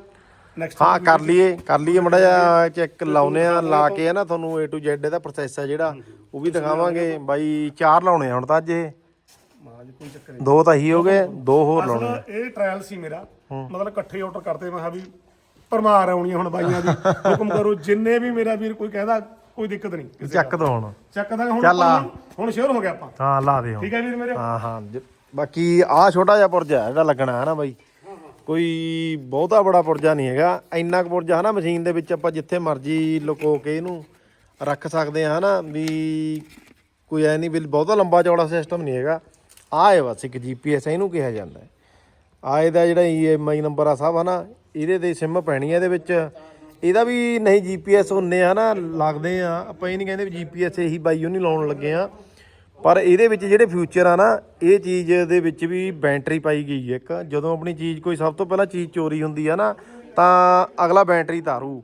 ਨੈਕਸਟ ਹਾਂ ਕਰ ਲਈਏ ਕਰ ਲਈਏ ਮੜਾ ਜਿਹਾ ਚੈੱਕ ਲਾਉਨੇ ਆ ਲਾ ਕੇ ਨਾ ਤੁਹਾਨੂੰ A to Z ਇਹਦਾ ਪ੍ਰੋਸੈਸ ਆ ਜਿਹੜਾ ਉਹ ਵੀ ਦਿਖਾਵਾਂਗੇ। ਬਾਈ ਚਾਰ ਲਾਉਣੇ ਆ ਹੁਣ ਤਾਂ ਅੱਜ ਇਹ। ਹਾਂ ਜੀ ਕੋਈ ਚੱਕਰ ਦੋ ਤਾਂ ਹੀ ਹੋ ਗਏ ਦੋ ਹੋਰ ਲਾਉਣੇ ਆ। ਅਸਲ ਇਹ ਟ੍ਰਾਇਲ ਸੀ ਮੇਰਾ। ਮਤਲਬ ਇਕੱਠੇ ਆਰਡਰ ਕਰਤੇ ਮੈਂ ਕਿਹਾ ਵੀ ਪਰਮਾਰ ਆਉਣੀ ਆ ਹੁਣ ਬਾਈਆਂ ਦੀ। ਹੁਕਮ ਕਰੋ ਜਿੰਨੇ ਵੀ ਮੇਰਾ ਵੀਰ ਕੋਈ ਕਹਿੰਦਾ ਕੋਈ ਦਿੱਕਤ ਨਹੀਂ। ਕਿਸੇ ਚੱਕ ਦੋ। ਹੁਣ। ਚੱਕ ਦਾਂਗੇ ਹੁਣ ਚੱਲ ਆ। ਆਪਾਂ ਹੁਣ ਸ਼ੋਰ ਹੋ ਗਿਆ ਆਪਾਂ। ਹਾਂ ਲਾ ਦੇ ਹੁਣ। ਠੀਕ ਹੈ ਵੀਰ ਮੇਰੇ। ਹਾਂ ਹਾਂ ਜ- ਬਾਕੀ ਆ ਛੋਟਾ ਜਿਹਾ ਪੁਰਜਾ ਜਿਹੜਾ ਲੱਗਣਾ ਹੈ ਨਾ ਬਾਈ। ਕੋਈ ਬਹੁਤਾ ਬੜਾ ਪੁਰਜਾ ਨਹੀਂ ਹੈਗਾ। ਇੰਨਾ ਕੁ ਪੁਰਜਾ ਹੈ ਨਾ ਮਸ਼ੀਨ ਦੇ ਵਿੱਚ ਆਪਾਂ ਜਿੱਥੇ ਮਰਜ਼ੀ ਲੁਕੋ ਕੇ ਇਹਨੂੰ ਰੱਖ ਸਕਦੇ ਆ ਹਨਾ ਵੀ ਕੋਈ ਐ ਨਹੀਂ ਵੀ ਬਹੁਤਾ ਲੰਬਾ ਚੌੜਾ ਸਿਸਟਮ ਨਹੀਂ ਹੈਗਾ। ਆ ਹੈ ਬਸ ਇੱਕ ਜੀਪੀਐਸ ਇਹਨੂੰ ਕਿਹਾ ਜਾਂਦਾ ਹੈ। ਆ ਇਹਦਾ ਜਿਹੜਾ ਈਐਮਆਈ ਨੰਬਰ ਆ ਸਭ ਹਨਾ, ਇਹਦੇ ਤੇ ਸਿਮ ਪੈਣੀ ਹੈ ਇਹਦੇ ਵਿੱਚ। ਇਹਦਾ ਵੀ ਨਹੀਂ ਜੀਪੀਐਸ ਹੁੰਨੇ ਆ ਨਾ ਲੱਗਦੇ ਆ। ਆਪਾਂ ਇਹ ਨਹੀਂ ਕਹਿੰਦੇ ਵੀ ਜੀਪੀਐਸ ਇਹੀ ਬਾਈ ਉਹ ਨਹੀਂ ਲਾਉਣ ਲੱਗੇ ਆ। ਪਰ ਇਹਦੇ ਵਿੱਚ ਜਿਹੜੇ ਫਿਊਚਰ ਆ ਨਾ, ਇਹ ਚੀਜ਼ ਦੇ ਵਿੱਚ ਵੀ ਬੈਟਰੀ ਪਾਈ ਗਈ ਹੈ ਇੱਕ। ਜਦੋਂ ਆਪਣੀ ਚੀਜ਼ ਕੋਈ ਸਭ ਤੋਂ ਪਹਿਲਾਂ ਚੀਜ਼ ਚੋਰੀ ਹੁੰਦੀ ਆ ਨਾ, ਤਾਂ ਅਗਲਾ ਬੈਟਰੀ ਤਾਰੂ।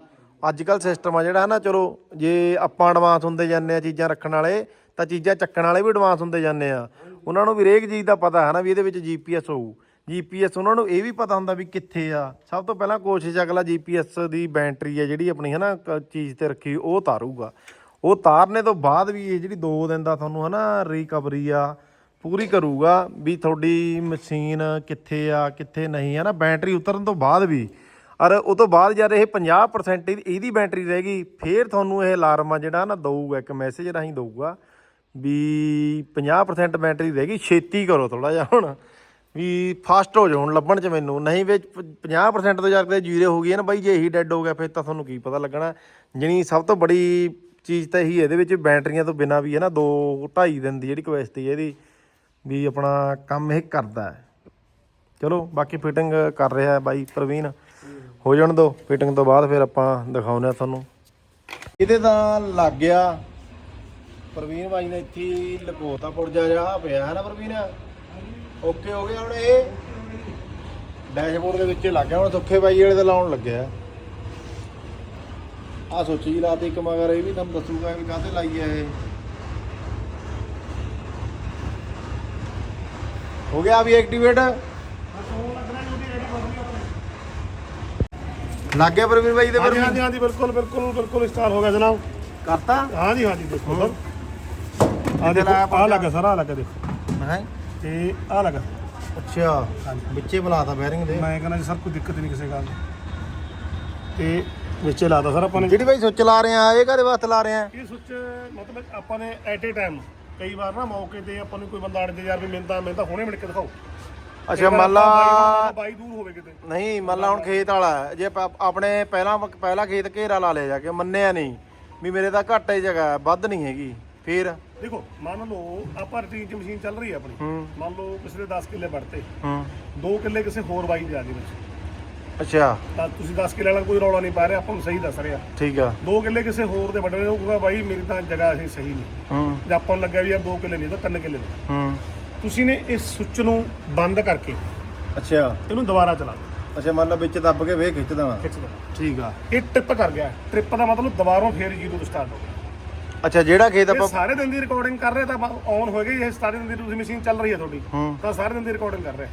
ਅੱਜ ਕੱਲ ਸਿਸਟਮ ਆ ਜਿਹੜਾ ਨਾ ਚਲੋ, ਜੇ ਆਪਾਂ ਐਡਵਾਂਸ ਹੁੰਦੇ ਜਾਂਦੇ ਆ ਚੀਜ਼ਾਂ ਰੱਖਣ ਵਾਲੇ, ਤਾਂ ਚੀਜ਼ਾਂ ਚੱਕਣ ਵਾਲੇ ਵੀ ਐਡਵਾਂਸ ਹੁੰਦੇ ਜਾਂਦੇ ਆ। ਉਹਨਾਂ ਨੂੰ ਵੀ ਹਰੇਕ ਚੀਜ਼ ਦਾ ਪਤਾ ਹੈ ਨਾ ਵੀ ਇਹਦੇ ਵਿੱਚ ਜੀਪੀਐਸ ਹੋਊ। ਜੀਪੀਐਸ ਉਹਨਾਂ ਨੂੰ ਇਹ ਵੀ ਪਤਾ ਹੁੰਦਾ ਵੀ ਕਿੱਥੇ ਆ। ਸਭ ਤੋਂ ਪਹਿਲਾਂ ਕੋਸ਼ਿਸ਼ ਅਗਲਾ ਜੀਪੀਐਸ ਦੀ ਬੈਟਰੀ ਆ ਜਿਹੜੀ ਆਪਣੀ ਹਨਾ, ਕ- ਚੀਜ਼ ਤੇ ਰੱਖੀ ਉਹ ਤਾਰੂਗਾ। ਉਹ ਤਾਰਨੇ ਤੋਂ ਬਾਅਦ ਵੀ ਇਹ ਜਿਹੜੀ 2 ਦਿਨ ਦਾ ਤੁਹਾਨੂੰ ਹਨਾ ਰਿਕਵਰੀ ਆ, ਪੂਰੀ ਕਰੂਗਾ ਵੀ ਤੁਹਾਡੀ ਮਸ਼ੀਨ ਕਿੱਥੇ ਆ, ਕਿੱਥੇ ਨਹੀਂ ਹੈ ਨਾ ਬੈਟਰੀ ਉਤਰਨ ਤੋਂ ਬਾਅਦ ਵੀ। ਔਰ ਉਹ ਤੋਂ ਬਾਅਦ ਜਦ ਇਹ 50% ਇਹਦੀ- ਬੈਟਰੀ ਰਹਿ ਗਈ, ਫੇਰ ਤੁਹਾਨੂੰ ਇਹ ਅਲਾਰਮ ਆ ਜਿਹੜਾ ਨਾ ਦਊਗਾ, ਇੱਕ ਮੈਸੇਜ ਰਾਹੀਂ ਦਊਗਾ ਵੀ 50% ਬੈਟਰੀ ਰਹਿ ਗਈ, ਛੇਤੀ ਕਰੋ ਥੋੜਾ ਜਿਹਾ ਹੁਣ। ਵੀ ਫਾਸਟ ਹੋ ਜਾਓ ਹੁਣ ਲੱਭਣ ਚ ਮੈਨੂੰ, ਨਹੀਂ ਵਿੱਚ 50% ਤੋਂ ਜਾ ਕੇ ਜੀਰੋ ਹੋ ਗਈ ਹੈ ਨਾ ਬਾਈ, ਜੇ ਇਹੀ ਡੈੱਡ ਹੋ ਗਿਆ, ਫਿਰ ਤਾਂ ਤੁਹਾਨੂੰ ਕੀ ਪਤਾ ਲੱਗਣਾ। ਜਣੀ ਸਭ ਤੋਂ ਬੜੀ ਚੀਜ਼ ਤਾਂ ਇਹੀ ਹੈ, ਇਹਦੇ ਵਿੱਚ ਬੈਟਰੀਆਂ ਤੋਂ ਬਿਨਾ ਵੀ ਹੈ ਨਾ 2 2.5 ਦਿਨ ਦੀ ਜਿਹੜੀ ਕਵੈਸਟੀ ਇਹਦੀ ਵੀ ਆਪਣਾ ਕੰਮ ਇਹ ਕਰਦਾ ਹੈ। ਚਲੋ, ਬਾਕੀ ਫਿਟਿੰਗ ਕਰ ਰਿਹਾ ਬਾਈ ਪ੍ਰਵੀਨ। ਹੋ ਜਾਣ ਦੋ ਫਿਟਿੰਗ ਤੋਂ ਬਾਅਦ ਫਿਰ ਆਪਾਂ ਦਿਖਾਉਂਦੇ ਆ ਤੁਹਾਨੂੰ। ਇਹਦੇ ਤਾਂ ਲੱਗ ਗਿਆ। ਪ੍ਰਵੀਨ ਬਾਈ ਨੇ ਇੱਥੇ ਹੀ ਲਕੋਤਾ ਪੁਰਜਾ ਜਾ ਪਿਆ, ਹੈ ਨਾ ਪ੍ਰਵੀਨ? ਓਕੇ ਹੋ ਗਿਆ ਹੁਣ ਇਹ। ਡੈਸ਼ਬੋਰਡ ਦੇ ਵਿੱਚ ਲੱਗ ਗਿਆ, ਹੁਣ ਸੁੱਖੇ ਬਾਈ ਵਾਲੇ ਤੇ ਲਾਉਣ ਲੱਗਿਆ। ਆ ਸੋਚੀ ਲਾਤੀ ਇੱਕ ਮਗਰ ਇਹ ਵੀ ਤੁਹਾਨੂੰ ਦੱਸੂਗਾ ਵੀ ਕਾਹਤੇ ਲਾਈ ਹੈ ਇਹ। ਹੋ ਗਿਆ ਵੀ ਐਕਟੀਵੇਟ ਲੱਗ ਗਿਆ ਪ੍ਰਵੀਨ ਬਾਈ ਦੇ ਹਾਂਜੀ ਹਾਂਜੀ ਹਾਂਜੀ ਬਿਲਕੁਲ ਬਿਲਕੁਲ ਬਿਲਕੁਲ ਇੰਸਟਾਲ ਹੋ ਗਿਆ ਜਨਾਬ। ਕਰਤਾ? ਹਾਂਜੀ ਹਾਂਜੀ ਦੇਖੋ ਸਰ। ਆ ਦੇਖੋ ਆ ਲੱਗਾ ਸਾਰਾ ਲੱਗਾ ਦੇਖੋ। ਹੈ? ਤੇ ਆ ਲੱਗਾ। ਅੱਛਾ ਵਿੱਚੇ ਬੁਲਾਤਾ ਬੈਰਿੰਗ ਦੇ। ਮੈਂ ਕਹਿੰਦਾ ਜੀ ਸਰ ਕੋਈ ਦਿੱਕਤ ਨਹੀਂ ਕਿਸੇ ਗੱਲ ਦੀ। ਤੇ ਵਿੱਚੇ ਲਾਤਾ ਸਰ ਆਪਾਂ ਨੇ। ਜਿਹੜੀ ਬਾਈ ਸੁੱਚ ਲਾ ਰਹੇ ਆ ਇਹ ਕਾਹਦੇ ਵਾਸਤੇ ਲਾ ਰਹੇ ਆ? ਇਹ ਸੁੱਚ ਮਤਲਬ ਆਪਾਂ ਨੇ ਐਟ ਏ ਟਾਈਮ ਕਈ ਵਾਰ ਨਾ ਮੌਕੇ ਤੇ ਆਪਾਂ ਨੂੰ ਕੋਈ ਬੰਦਾ ਅੜ ਜੇ ਯਾਰ ਵੀ ਮਿਲਦਾ ਮੈਂ ਤਾਂ ਹੁਣੇ ਮਿਲ ਕੇ ਦਿਖਾਓ। ਅੱਛਾ ਮੰਨ ਲਾ ਬਾਈ ਦੂਰ ਹੋਵੇ ਕਿਤੇ। ਨਹੀਂ ਮੰਨ ਲਾ ਹੁਣ ਖੇਤ ਵਾਲਾ ਜੇ ਆਪਾਂ ਆਪਣੇ ਪਹਿਲਾਂ ਪਹਿਲਾ ਖੇਤ ਘੇਰਾ ਲਾ ਲਿਆ ਜਾ ਕੇ ਮੰਨਿਆ ਨਹੀਂ ਵੀ ਮੇਰੇ ਤਾਂ ਘੱਟ ਹੀ ਜਗ੍ਹਾ ਵੱਧ ਨਹੀਂ ਹੈਗੀ ਫੇਰ? ਦੇਖੋ ਮੰਨ ਲਓ ਆਪਾਂ ਰੂਟੀਨ ਚ ਮਸ਼ੀਨ ਚੱਲ ਰਹੀ ਹੈ ਆਪਣੀ। ਮੰਨ ਲਓ ਕਿਸੇ ਦੇ 10 ਕਿੱਲੇ ਵੜਤੇ ਹੂੰ। 2 ਕਿੱਲੇ ਕਿਸੇ ਹੋਰ ਬਾਈ ਦੇ ਆ ਗਏ ਵਿੱਚ। ਅੱਛਾ। ਤਾਂ ਤੁਸੀਂ 10 ਕਿੱਲੇ ਵਾਲਾ ਕੋਈ ਰੌਲਾ ਨਹੀਂ ਪਾ ਰਿਹਾ ਆਪਾਂ ਨੂੰ ਸਹੀ ਦੱਸ ਰਿਹਾ ਠੀਕ ਆ। 2 ਕਿੱਲੇ ਕਿਸੇ ਹੋਰ ਦੇ ਵੱਢਣੇ ਉਹ ਕਹੂਗਾ ਬਾਈ ਮੇਰੀ ਤਾਂ ਜਗ੍ਹਾ ਇਹ ਸਹੀ ਨਹੀਂ। ਹੂੰ। ਜੇ ਆਪਾਂ ਨੂੰ ਲੱਗਿਆ ਵੀ ਯਾਰ 2 ਕਿੱਲੇ ਨਹੀਂ ਤਾਂ 3 ਕਿੱਲੇ ਨੇ। ਹੂੰ। ਤੁਸੀਂ ਨੇ ਇਸ ਸੁੱਚ ਨੂੰ ਬੰਦ ਕਰਕੇ ਅੱਛਾ। ਇਹਨੂੰ ਦੁਬਾਰਾ ਚਲਾ ਦਿਓ। ਅੱਛਾ ਮੰਨ ਲਾ ਵਿੱਚ ਦੱਬ ਕੇ ਵੇ ਖਿੱਚ ਦੇਣਾ ਖਿੱਚ ਦਿਓ ਠੀਕ ਆ। ਇਹ ਟ੍ਰਿਪ ਕਰ ਗਿਆ। ਟ੍ਰਿਪ ਦਾ ਮਤਲਬ ਦੁਬਾਰਾ ਫੇਰ ਜ਼ੀਰੋ ਤੋਂ ਸਟਾਰਟ ਹੋ ਗਿਆ। ਅੱਛਾ ਜਿਹੜਾ ਖੇਤ ਇਹ ਆਪਾਂ ਸਾਰੇ ਦਿਨ ਦੀ ਰਿਕਾਰਡਿੰਗ ਕਰ ਰਹੇ ਤਾਂ ਔਨ ਹੋ ਗਈ ਇਹ ਸਾਰੇ ਦਿਨ ਦੀ ਤੁਸੀਂ ਮਸ਼ੀਨ ਚੱਲ ਰਹੀ ਹੈ ਤੁਹਾਡੀ। ਹੂੰ। ਤਾਂ ਸਾਰੇ ਦਿਨ ਦੀ ਰਿਕਾਰਡਿੰਗ ਕਰ ਰਹੇ।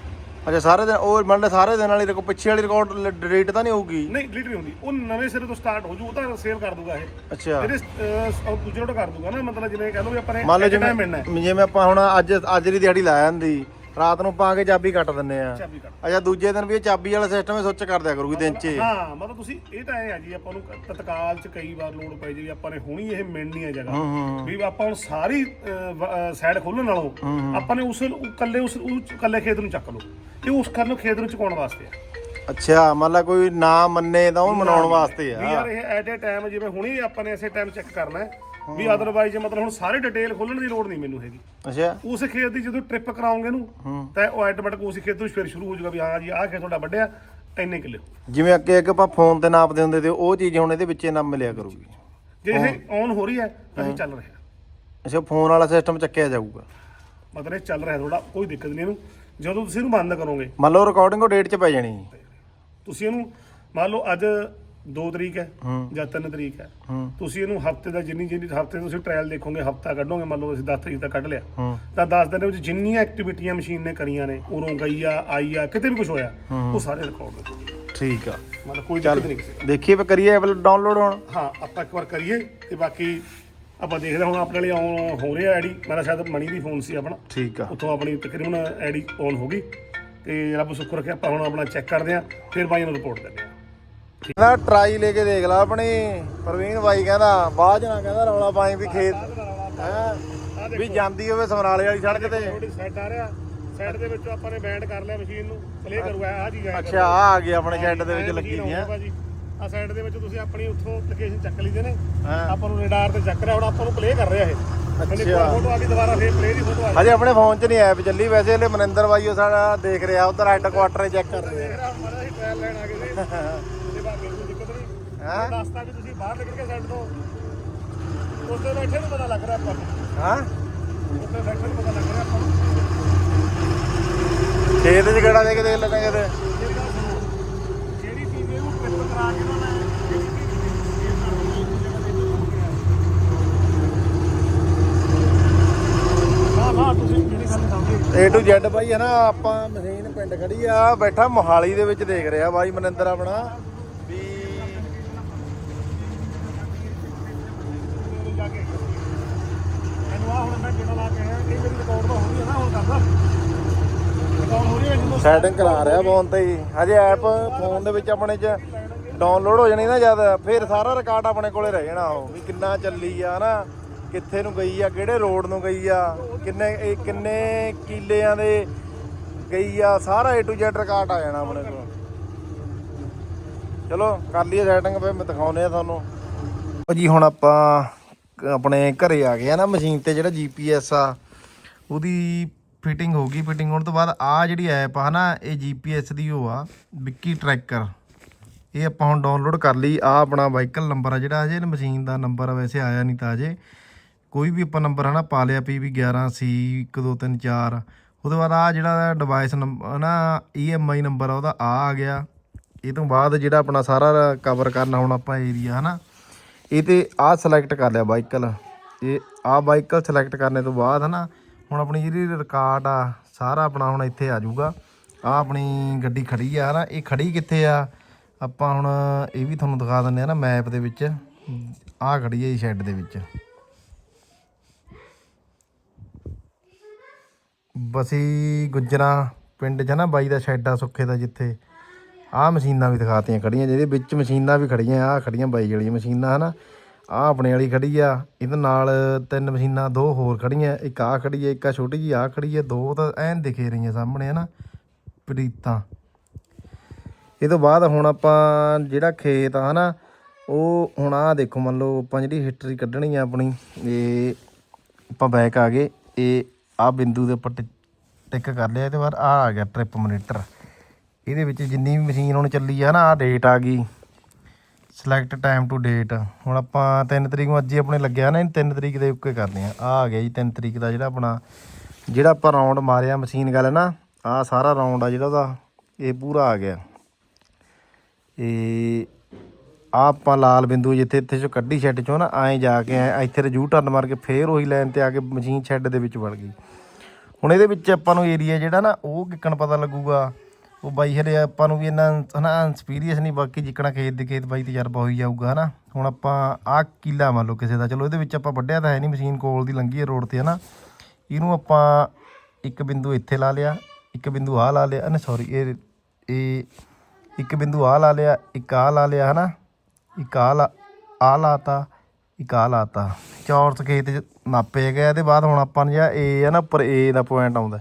ਅੱਛਾ ਸਾਰੇ ਦਿਨ ਉਹ ਮੰਨ ਲਾ ਸਾਰੇ ਦਿਨ ਵਾਲੀ ਰਿਕੋ ਪਿੱਛੇ ਵਾਲੀ ਰਿਕਾਰਡ ਡਿਲੀਟ ਤਾਂ ਨਹੀਂ ਹੋਊਗੀ? ਨਹੀਂ ਡਿਲੀਟ ਨਹੀਂ ਹੁੰਦੀ। ਉਹ ਨਵੇਂ ਸਿਰੇ ਤੋਂ ਸਟਾਰਟ ਹੋ ਜੂ ਉਹ ਤਾਂ ਸੇਵ ਕਰ ਦੂਗਾ ਇਹ। ਅੱਛਾ। ਜਿਹੜੇ ਅਹ, ਉਹ ਦੂਜੇ ਨੋਟ ਕਰ ਦੂਗਾ ਨਾ ਮਤਲਬ ਜਿਵੇਂ ਕਹਿੰਦਾ ਵੀ ਆਪਾਂ ਨੇ ਮੰਨ ਲਓ ਜਿਵੇਂ ਜਿਵੇਂ ਆਪਾਂ ਹੁਣ ਅੱਜ ਅੱਜ ਦੀ ਦਿਹਾੜੀ ਲਾ ਜਾਂਦੀ ਰਾਤ ਨੂੰ ਪਾ ਕੇ ਚਾਬੀ ਕੱਟ ਦਿੰਨੇ ਆ। ਚਾਬੀ ਕੱਟ ਅੱਛਾ ਦੂਜੇ ਦਿਨ ਵੀ ਇਹ ਚਾਬੀ ਵਾਲਾ ਸਿਸਟਮ ਹੀ ਸੁੱਚ ਕਰ ਦਿਆ ਕਰੂਗੀ ਦਿਨ 'ਚ ਹਾਂ। ਮਤਲਬ ਤੁਸੀਂ ਇਹ ਤਾਂ ਐ ਆ ਜੀ ਆਪਾਂ ਨੂੰ ਤਤਕਾਲ ਚ ਕਈ ਵਾਰ ਲੋੜ ਪੈ ਜੇ ਵੀ ਆਪਾਂ ਨੇ ਹੁਣੀ ਇਹ ਮਿਲਣੀ ਹੈ ਜਗ੍ਹਾ ਵੀ ਆਪਾਂ ਹੁਣ ਸਾਰੀ ਸਾਈਡ ਖੋਲਣ ਨਾਲੋਂ ਆਪਾਂ ਨੇ ਉਸ ਉਸ ਖੇਤ ਨੂੰ ਚੱਕ ਲਓ। ਇਹ ਉਸ ਕਰ ਨੂੰ ਖੇਤ ਨੂੰ ਚੁਕਾਉਣ ਵਾਸਤੇ ਆ। ਅੱਛਾ ਮੰਨ ਲਾ ਕੋਈ ਨਾ ਮੰਨੇ ਤਾਂ ਉਹ ਮਨਾਉਣ ਵਾਸਤੇ ਵੀ ਆ ਯਾਰ ਇਹ ਐਟ ਏ ਟਾਈਮ ਜਿਵੇਂ ਹੁਣੀ ਆਪਾਂ ਨੇ ਇਸੇ ਟਾਈਮ ਚੈੱਕ ਕਰਨਾ ਹੈ ਵੀ ਅਦਰਵਾਈਜ਼ ਮਤਲਬ ਹੁਣ ਸਾਰੇ ਡਿਟੇਲ ਖੋਲਣ ਦੀ ਲੋੜ ਨਹੀਂ ਮੈਨੂੰ ਹੈਗੀ। ਅੱਛਾ। ਉਸ ਖੇਤ ਦੀ ਜਦੋਂ ਟ੍ਰਿਪ ਕਰਾਉਂਗੇ ਨੂੰ ਤਾਂ ਉਹ ਆਟੋਮੈਟਿਕ ਉਸ ਖੇਤ ਤੋਂ ਫਿਰ ਸ਼ੁਰੂ ਹੋ ਜਾਊਗਾ ਵੀ ਹਾਂ ਜੀ ਆਹ ਖੇਤ ਤੁਹਾਡਾ ਵੱਡਿਆ ਇੰਨੇ ਕਿੱਲੇ ਜਿਵੇਂ ਅੱਗੇ ਇੱਕ ਆਪਾਂ ਫੋਨ ਤੇ ਨਾਪਦੇ ਹੁੰਦੇ ਤੇ ਉਹ ਚੀਜ਼ ਹੁਣ ਇਹਦੇ ਵਿੱਚੇ ਨਾਮ ਮਿਲਿਆ ਕਰੂਗੀ। ਜੇ ਇਹ ਔਨ ਹੋ ਰਹੀ ਹੈ ਤਾਂ ਇਹ ਚੱਲ ਰਿਹਾ। ਅੱਛਾ ਫੋਨ ਵਾਲਾ ਸਿਸਟਮ ਚੱਕਿਆ ਜਾਊਗਾ। ਮਤਲਬ ਇਹ ਚੱਲ ਰਿਹਾ ਥੋੜਾ ਕੋਈ ਦਿੱਕਤ ਨਹੀਂ ਇਹਨੂੰ। ਜਦੋਂ ਤੁਸੀਂ ਇਹਨੂੰ ਬੰਦ ਕਰੋਗੇ। ਮੰਨ ਲਓ ਰਿਕਾਰਡਿੰਗ ਉਹ ਡੇਟ 'ਚ ਪੈ ਜਾਣੀ। ਤੁਸੀਂ ਇਹਨੂੰ ਮੰਨ ਲਓ ਅੱਜ 2 ਤਰੀਕ ਹੈ ਹੂੰ। ਜਾਂ 3 ਤਰੀਕ ਹੈ। ਹੂੰ। ਤੁਸੀਂ ਇਹਨੂੰ ਹਫ਼ਤੇ ਦਾ ਜਿੰਨੀ ਜਿੰਨੀ ਹਫ਼ਤੇ ਤੁਸੀਂ ਟ੍ਰਾਇਲ ਦੇਖੋਗੇ ਹਫਤਾ ਕੱਢੋਗੇ ਮੰਨ ਲਓ ਅਸੀਂ 10 ਤਰੀਕ ਤੱਕ ਕੱਢ ਲਿਆ। ਹੂੰ। ਤਾਂ 10 ਦਿਨ ਦੇ ਵਿੱਚ ਜਿੰਨੀਆਂ ਐਕਟੀਵਿਟੀਆਂ ਮਸ਼ੀਨ ਨੇ ਕਰੀਆਂ ਨੇ ਉਰੋਂ ਗਈ ਆ ਆਈ ਆ ਕਿਤੇ ਵੀ ਕੁਝ ਹੋਇਆ ਉਹ ਸਾਰੇ ਰਿਕਾਰਡ ਨੇ। ਠੀਕ ਆ। ਮਤਲਬ ਕੋਈ ਕਿਸੇ ਦੇਖੀਏ ਫੇ ਕਰੀਏ ਐਪ ਡਾਊਨਲੋਡ ਹੁਣ। ਹਾਂ ਆਪਾਂ ਇੱਕ ਵਾਰ ਕਰੀਏ ਤੇ ਬਾਕੀ ਆਪਾਂ ਦੇਖਦੇ ਹਾਂ ਹੁਣ ਆਪਣੇ ਲਈ ਆਨ ਹੋ ਰਿਹਾ ਆਈਡੀ ਮੇਰਾ ਸ਼ਾਇਦ ਮਣੀ ਦੀ ਫੋਨ ਸੀ ਆਪਣਾ। ਠੀਕ ਆ। ਉੱਥੋਂ ਆਪਣੀ ਤਕਰੀਬਨ ਆਈਡੀ ਆਨ ਹੋ ਗਈ। ਤੇ ਰੱਬ ਸ਼ੁਕਰ ਰੱਖਿਆ ਆਪਾਂ ਹੁਣ ਆਪਣਾ ਚੈੱਕ ਕਰਦੇ ਹਾਂ ਫਿਰ ਬਾਈ ਨੂੰ ਰਿਪੋਰਟ ਦਿੰਦੇ ਹਾਂ। ਕਹਿੰਦਾ ਟਰਾਈ ਲੈ ਕੇ ਦੇਖ ਲਾ ਆਪਣੀ ਪ੍ਰਵੀਨ ਬਾਈ ਕਹਿੰਦਾ ਬਾਅਦ ਨਾ ਕਹਿੰਦਾ ਰੌਲਾ ਪਾਈ ਵੀ ਖੇਤ ਹੈ ਵੀ ਜਾਂਦੀ ਹੋਵੇ ਸਮਰਾਲੇ ਵਾਲੀ ਸੜਕ ਤੇ। ਥੋੜੀ ਸੈੱਟ ਆ ਰਿਹਾ। ਦੇ ਵਿੱਚੋਂ ਆਪਾਂ ਨੇ ਬੈਂਡ ਕਰ ਲਿਆ ਮਸ਼ੀਨ ਨੂੰ ਪਲੇ ਕਰੂਗਾ ਆ ਜੀ ਅੱਛਾ ਆ ਆ ਗਈ ਆਪਣੇ ਸ਼ੈੱਡ ਦੇ ਵਿੱਚ ਲੱਗੀ ਦੀਆਂ ਆ ਸਾਈਡ ਦੇ ਵਿੱਚ ਤੁਸੀਂ ਆਪਣੀ ਉੱਥੋਂ ਲੋਕੇਸ਼ਨ ਚੱਕ ਲਈਦੇ ਨੇ। ਹਾਂ। ਆਪਾਂ ਨੂੰ ਰਡਾਰ ਤੇ ਚੱਕ ਰਿਹਾ ਹੁਣ ਆਪਾਂ ਨੂੰ ਪਲੇ ਕਰ ਰਿਹਾ ਇਹ। ਅੱਛਾ। ਫੋਟੋ ਆ ਗਈ ਦੁਬਾਰਾ ਫੇਰ ਪਲੇ ਦੀ ਫੋਟੋ ਆ ਗਈ। ਹਜੇ ਆਪਣੇ ਫੋਨ 'ਚ ਨਹੀਂ ਐਪ ਚੱਲੀ। ਵੈਸੇ ਹਲੇ ਮਨਿੰਦਰ ਬਾਈ ਉਹ ਸਾਡਾ ਦੇਖ ਰਿਹਾ ਉਧਰ ਹੈੱਡਕੁਆਟਰ ਚੈੱਕ ਕਰ ਰਿਹਾ। ਰਿਹਾ ਮਾਰਾ ਹੀ ਟ੍ਰਾਇਲ ਲੈਣ ਆ ਗਏ ਸੀ ਤੇ ਬਾਕੀ ਕੋਈ ਦਿੱਕਤ ਨਹੀਂ। ਹਾਂ। ਦੱਸਤਾ ਵੀ ਤੁਸੀਂ ਬਾਹਰ ਨਿਕਲ ਕੇ ਸਾਈਡ ਤੋਂ। ਉੱਥੇ ਬੈਠੇ ਨੂੰ ਪਤਾ ਲੱਗ ਰਿਹਾ ਆਪਾਂ ਨੂੰ। ਹਾਂ। ਉੱਥੇ ਬੈਠੇ ਨੂੰ ਪਤਾ ਲੱਗ ਰਿਹਾ ਆਪਾਂ ਨੂੰ। ਖੇਤ 'ਚ ਕਿਹੜਾ ਦੇ ਕੇ ਦੇਖ ਲੈਣਾ ਕਿਤੇ ਮੇਰੀ ਗੱਲ ਸੁਣੋ ਜਿਹੜੀ ਚੀਜ਼ A to Z ਬਾਈ ਹੈ ਨਾ ਆਪਾਂ ਮਸ਼ੀਨ ਪਿੰਡ ਖੜੀ ਆ ਬੈਠਾ ਮੋਹਾਲੀ ਦੇ ਵਿੱਚ ਦੇਖ ਰਿਹਾ ਬਾਈ ਮਨਿੰਦਰ ਆਪਣਾ। ਵੀ ਸੈਟਿੰਗ ਕਰਾ ਰਿਹਾ ਫੋਨ ਤੇ ਹੀ। ਹਜੇ ਐਪ ਫੋਨ ਦੇ ਵਿੱਚ ਆਪਣੇ 'ਚ ਡਾਊਨਲੋਡ ਹੋ ਜਾਣੀ ਨਾ ਜਦ, ਫਿਰ ਸਾਰਾ ਰਿਕਾਰਡ ਆਪਣੇ ਕੋਲੇ ਰਹਿ ਜਾਣਾ ਉਹ, ਵੀ ਕਿੰਨਾ ਚੱਲੀ ਆ ਨਾ ਕਿੱਥੇ ਨੂੰ ਗਈ ਆ, ਕਿਹੜੇ ਰੋਡ ਨੂੰ ਗਈ ਆ, ਕਿੰਨੇ, ਇਹ ਕਿੰਨੇ ਕਿੱਲਿਆਂ ਦੇ ਗਈ ਆ, ਸਾਰਾ A to Z ਰਿਕਾਰਡ ਆ ਜਾਣਾ ਆਪਣੇ ਕੋਲ। ਚਲੋ, ਕਰ ਲਈਏ ਸੈਟਿੰਗ ਫਿਰ, ਮੈਂ ਦਿਖਾਉਨੇ ਆ ਤੁਹਾਨੂੰ। ਜੀ ਹੁਣ ਆਪਾਂ ਆਪਣੇ ਘਰੇ ਆ ਗਏ ਆ ਨਾ ਮਸ਼ੀਨ ਤੇ, ਜਿਹੜਾ GPS ਆ, ਉਹਦੀ ਫਿਟਿੰਗ ਹੋ ਗਈ। ਫਿਟਿੰਗ ਹੋਣ ਤੋਂ ਬਾਅਦ ਆ ਜਿਹੜੀ ਐਪ ਆ ਨਾ ਇਹ GPS ਦੀ ਉਹ ਆ, ਵਿੱਕੀ ਟਰੈਕਰ ਇਹ ਆਪਾਂ ਹੁਣ ਡਾਊਨਲੋਡ ਕਰ ਲਈ। ਆ ਆਪਣਾ ਵਾਹੀਕਲ ਨੰਬਰ ਆ ਜਿਹੜਾ, ਅਜੇ ਮਸ਼ੀਨ ਦਾ ਨੰਬਰ ਆ, ਵੈਸੇ ਆਇਆ ਨਹੀਂ ਤਾਂ ਅਜੇ। ਕੋਈ ਵੀ ਆਪਾਂ ਨੰਬਰ ਹਨਾ ਪਾ ਲਿਆ, ਪੀ ਵੀ 11 ਸੀ 1234 ਉਹਦੇ ਬਾਅਦ ਆ ਜਿਹੜਾ ਡਿਵਾਈਸ ਨੰਬਰ ਨਾ EMI ਨੰਬਰ ਆ, ਉਹਦਾ ਆ ਆ ਗਿਆ। ਇਹ ਤੋਂ ਬਾਅਦ ਜਿਹੜਾ ਆਪਣਾ ਸਾਰਾ ਕਵਰ ਕਰਨਾ ਹੁਣ ਆਪਾਂ ਏਰੀਆ ਹਨਾ, ਇਹ ਤੇ ਆ ਸਿਲੈਕਟ ਕਰ ਲਿਆ ਵਾਹੀਕਲ ਇਹ ਆ ਵਾਹੀਕਲ ਸਿਲੈਕਟ ਕਰਨੇ ਤੋਂ ਬਾਅਦ ਹਨਾ, ਹੁਣ ਆਪਣੀ ਜਿਹੜੀ ਰਿਕਾਰਡ ਆ, ਸਾਰਾ ਆਪਣਾ ਹੁਣ ਇੱਥੇ ਆ ਜਾਊਗਾ। ਆ ਆਪਣੀ ਗੱਡੀ ਖੜੀ ਆ ਨਾ ਇਹ ਖੜੀ ਕਿੱਥੇ ਆ? ਆਪਾਂ ਹੁਣ ਇਹ ਵੀ ਤੁਹਾਨੂੰ ਦਿਖਾ ਦਿੰਦੇ ਆ ਨਾ ਮੈਪ ਦੇ ਵਿੱਚ। ਆਹ ਖੜੀ ਹੈ ਜੀ ਸ਼ੈੱਡ ਦੇ ਵਿੱਚ। ਬਸੀ ਗੁੱਜਰਾਂ ਪਿੰਡ 'ਚ ਨਾ ਬਾਈ ਦਾ ਸ਼ੈੱਡ ਆ, ਸੁੱਖੇ ਦਾ ਜਿੱਥੇ। ਆਹ ਮਸ਼ੀਨਾਂ ਵੀ ਦਿਖਾਤੀਆਂ ਖੜੀਆਂ, ਜਿਹਦੇ ਵਿੱਚ ਮਸ਼ੀਨਾਂ ਵੀ ਖੜੀਆਂ, ਆਹ ਖੜੀਆਂ ਬਾਈ ਵਾਲੀਆਂ ਮਸ਼ੀਨਾਂ, ਹਨਾ। ਆਹ ਆਪਣੇ ਵਾਲੀ ਖੜੀ ਆ, ਇਹਦੇ ਨਾਲ ਤਿੰਨ ਮਸ਼ੀਨਾਂ, ਦੋ ਹੋਰ ਖੜੀਆਂ, ਇੱਕ ਆਹ ਖੜੀ ਹੈ, ਇੱਕ ਆ ਛੋਟੀ ਜੀ ਆਹ ਖੜੀ ਹੈ, ਦੋ ਤਾਂ ਐਨ ਦਿਖੇ ਰਹੀਆਂ ਸਾਹਮਣੇ, ਹਨਾ। ਪ੍ਰੀਤਾਂ। ਇਹ ਤੋਂ ਬਾਅਦ ਹੁਣ ਆਪਾਂ ਜਿਹੜਾ ਖੇਤ ਆ ਹਨਾ, ਉਹ ਹੁਣ ਆਹ ਦੇਖੋ ਮੰਨ ਲਓ ਆਪਾਂ ਜਿਹੜੀ ਹਿਸਟਰੀ ਕੱਢਣੀ ਆ ਆਪਣੀ, ਇਹ ਆਪਾਂ ਬੈਕ ਆ ਗਏ, ਇਹ ਆ ਬਿੰਦੂ ਦੇ ਉੱਪਰ ਟਿ- ਟਿਕ ਕਰ ਲਿਆ, ਇਹਦੇ ਬਾਅਦ ਆ ਆ ਗਿਆ ਟ੍ਰਿਪ ਮੋਨੀਟਰ ਇਹਦੇ ਵਿੱਚ ਜਿੰਨੀ ਵੀ ਮਸ਼ੀਨ ਹੁਣ ਚੱਲੀ ਆ ਨਾ ਆ ਡੇਟ ਆ ਗਈ। ਸਿਲੈਕਟ ਟਾਈਮ ਟੂ ਡੇਟ ਹੁਣ ਆਪਾਂ 3 ਤਰੀਕ ਨੂੰ ਅੱਜ ਹੀ ਆਪਣੇ ਲੱਗਿਆ ਨਾ 3 ਤਰੀਕ ਦੇ ਉੱਕੇ ਕਰਦੇ ਆ। ਆ ਆ ਗਿਆ ਜੀ 3 ਤਰੀਕ ਦਾ ਜਿਹੜਾ ਆਪਣਾ, ਜਿਹੜਾ ਆਪਾਂ ਰਾਉਂਡ ਮਾਰਿਆ ਮਸ਼ੀਨ ਗੱਲ ਨਾ ਆ ਸਾਰਾ ਰਾਉਂਡ ਆ ਜਿਹੜਾ ਉਹਦਾ, ਇਹ ਪੂਰਾ ਆ ਗਿਆ। ਇਹ ਆਹ ਆਪਾਂ ਲਾਲ ਬਿੰਦੂ ਜਿੱਥੇ ਇੱਥੇ ਚੋਂ ਕੱਢੀ ਸ਼ੈੱਡ ਚੋਂ ਨਾ, ਐਂ ਜਾ ਕੇ ਐਂ, ਇੱਥੇ ਰਜੂ ਟਰਨ ਮਾਰ ਕੇ ਫੇਰ ਉਹੀ ਲਾਈਨ ਤੇ ਆ ਕੇ ਮਸ਼ੀਨ ਸ਼ੈੱਡ ਦੇ ਵਿੱਚ ਵੜ ਗਈ। ਹੁਣ ਇਹਦੇ ਵਿੱਚ ਆਪਾਂ ਨੂੰ ਏਰੀਆ ਜਿਹੜਾ ਨਾ, ਉਹ ਕਿੱਕਣ ਪਤਾ ਲੱਗੂਗਾ। ਉਹ ਬਾਈ ਹਰੇ ਆਪਾਂ ਨੂੰ ਵੀ ਇੰਨਾ ਹਨਾ ਐਕਸਪੀਰੀਅੰਸ ਨਹੀਂ, ਬਾਕੀ ਜਿੱਕਣਾ ਖੇਤ ਦੇ ਖੇਤ ਬਾਈ ਤਜਰਬਾ ਹੋਈ ਜਾਊਗਾ ਹਨਾ। ਹੁਣ ਆਪਾਂ ਆਹ ਕਿੱਲਾ ਮੰਨ ਲਓ ਕਿਸੇ ਦਾ, ਚਲੋ ਇਹਦੇ ਵਿੱਚ ਆਪਾਂ ਵੱਢਿਆ ਤਾਂ ਹੈ ਨਹੀਂ, ਮਸ਼ੀਨ ਕੋਲ ਦੀ ਲੰਗੀ ਹੈ ਰੋਡ ਤੇ ਹਨਾ। ਇਹਨੂੰ ਆਪਾਂ ਇੱਕ ਬਿੰਦੂ ਇੱਥੇ ਲਾ ਲਿਆ, ਇੱਕ ਬਿੰਦੂ ਆਹ ਲਾ ਲਿਆ ਨਹੀਂ ਸੌਰੀ ਇਹ ਇਹ ਇੱਕ ਬਿੰਦੂ ਆਹ ਲਾ ਲਿਆ, ਇੱਕ ਆਹ ਲਾ ਲਿਆ, ਹਨਾ? ਇੱਕ ਆਹ ਲਾ, ਆਹ ਲਾਤਾ, ਇੱਕ ਆਹ ਲਾਤਾ। ਚੌਰ ਖੇਤ ਚ ਨਾਪੇ ਗਿਆ ਇਹਦੇ ਬਾਅਦ ਹੁਣ ਆਪਾਂ ਨੂੰ ਜਿਹੜਾ ਏ ਆ ਨਾ, ਉੱਪਰ ਏ ਦਾ ਪੁਆਇੰਟ ਆਉਂਦਾ।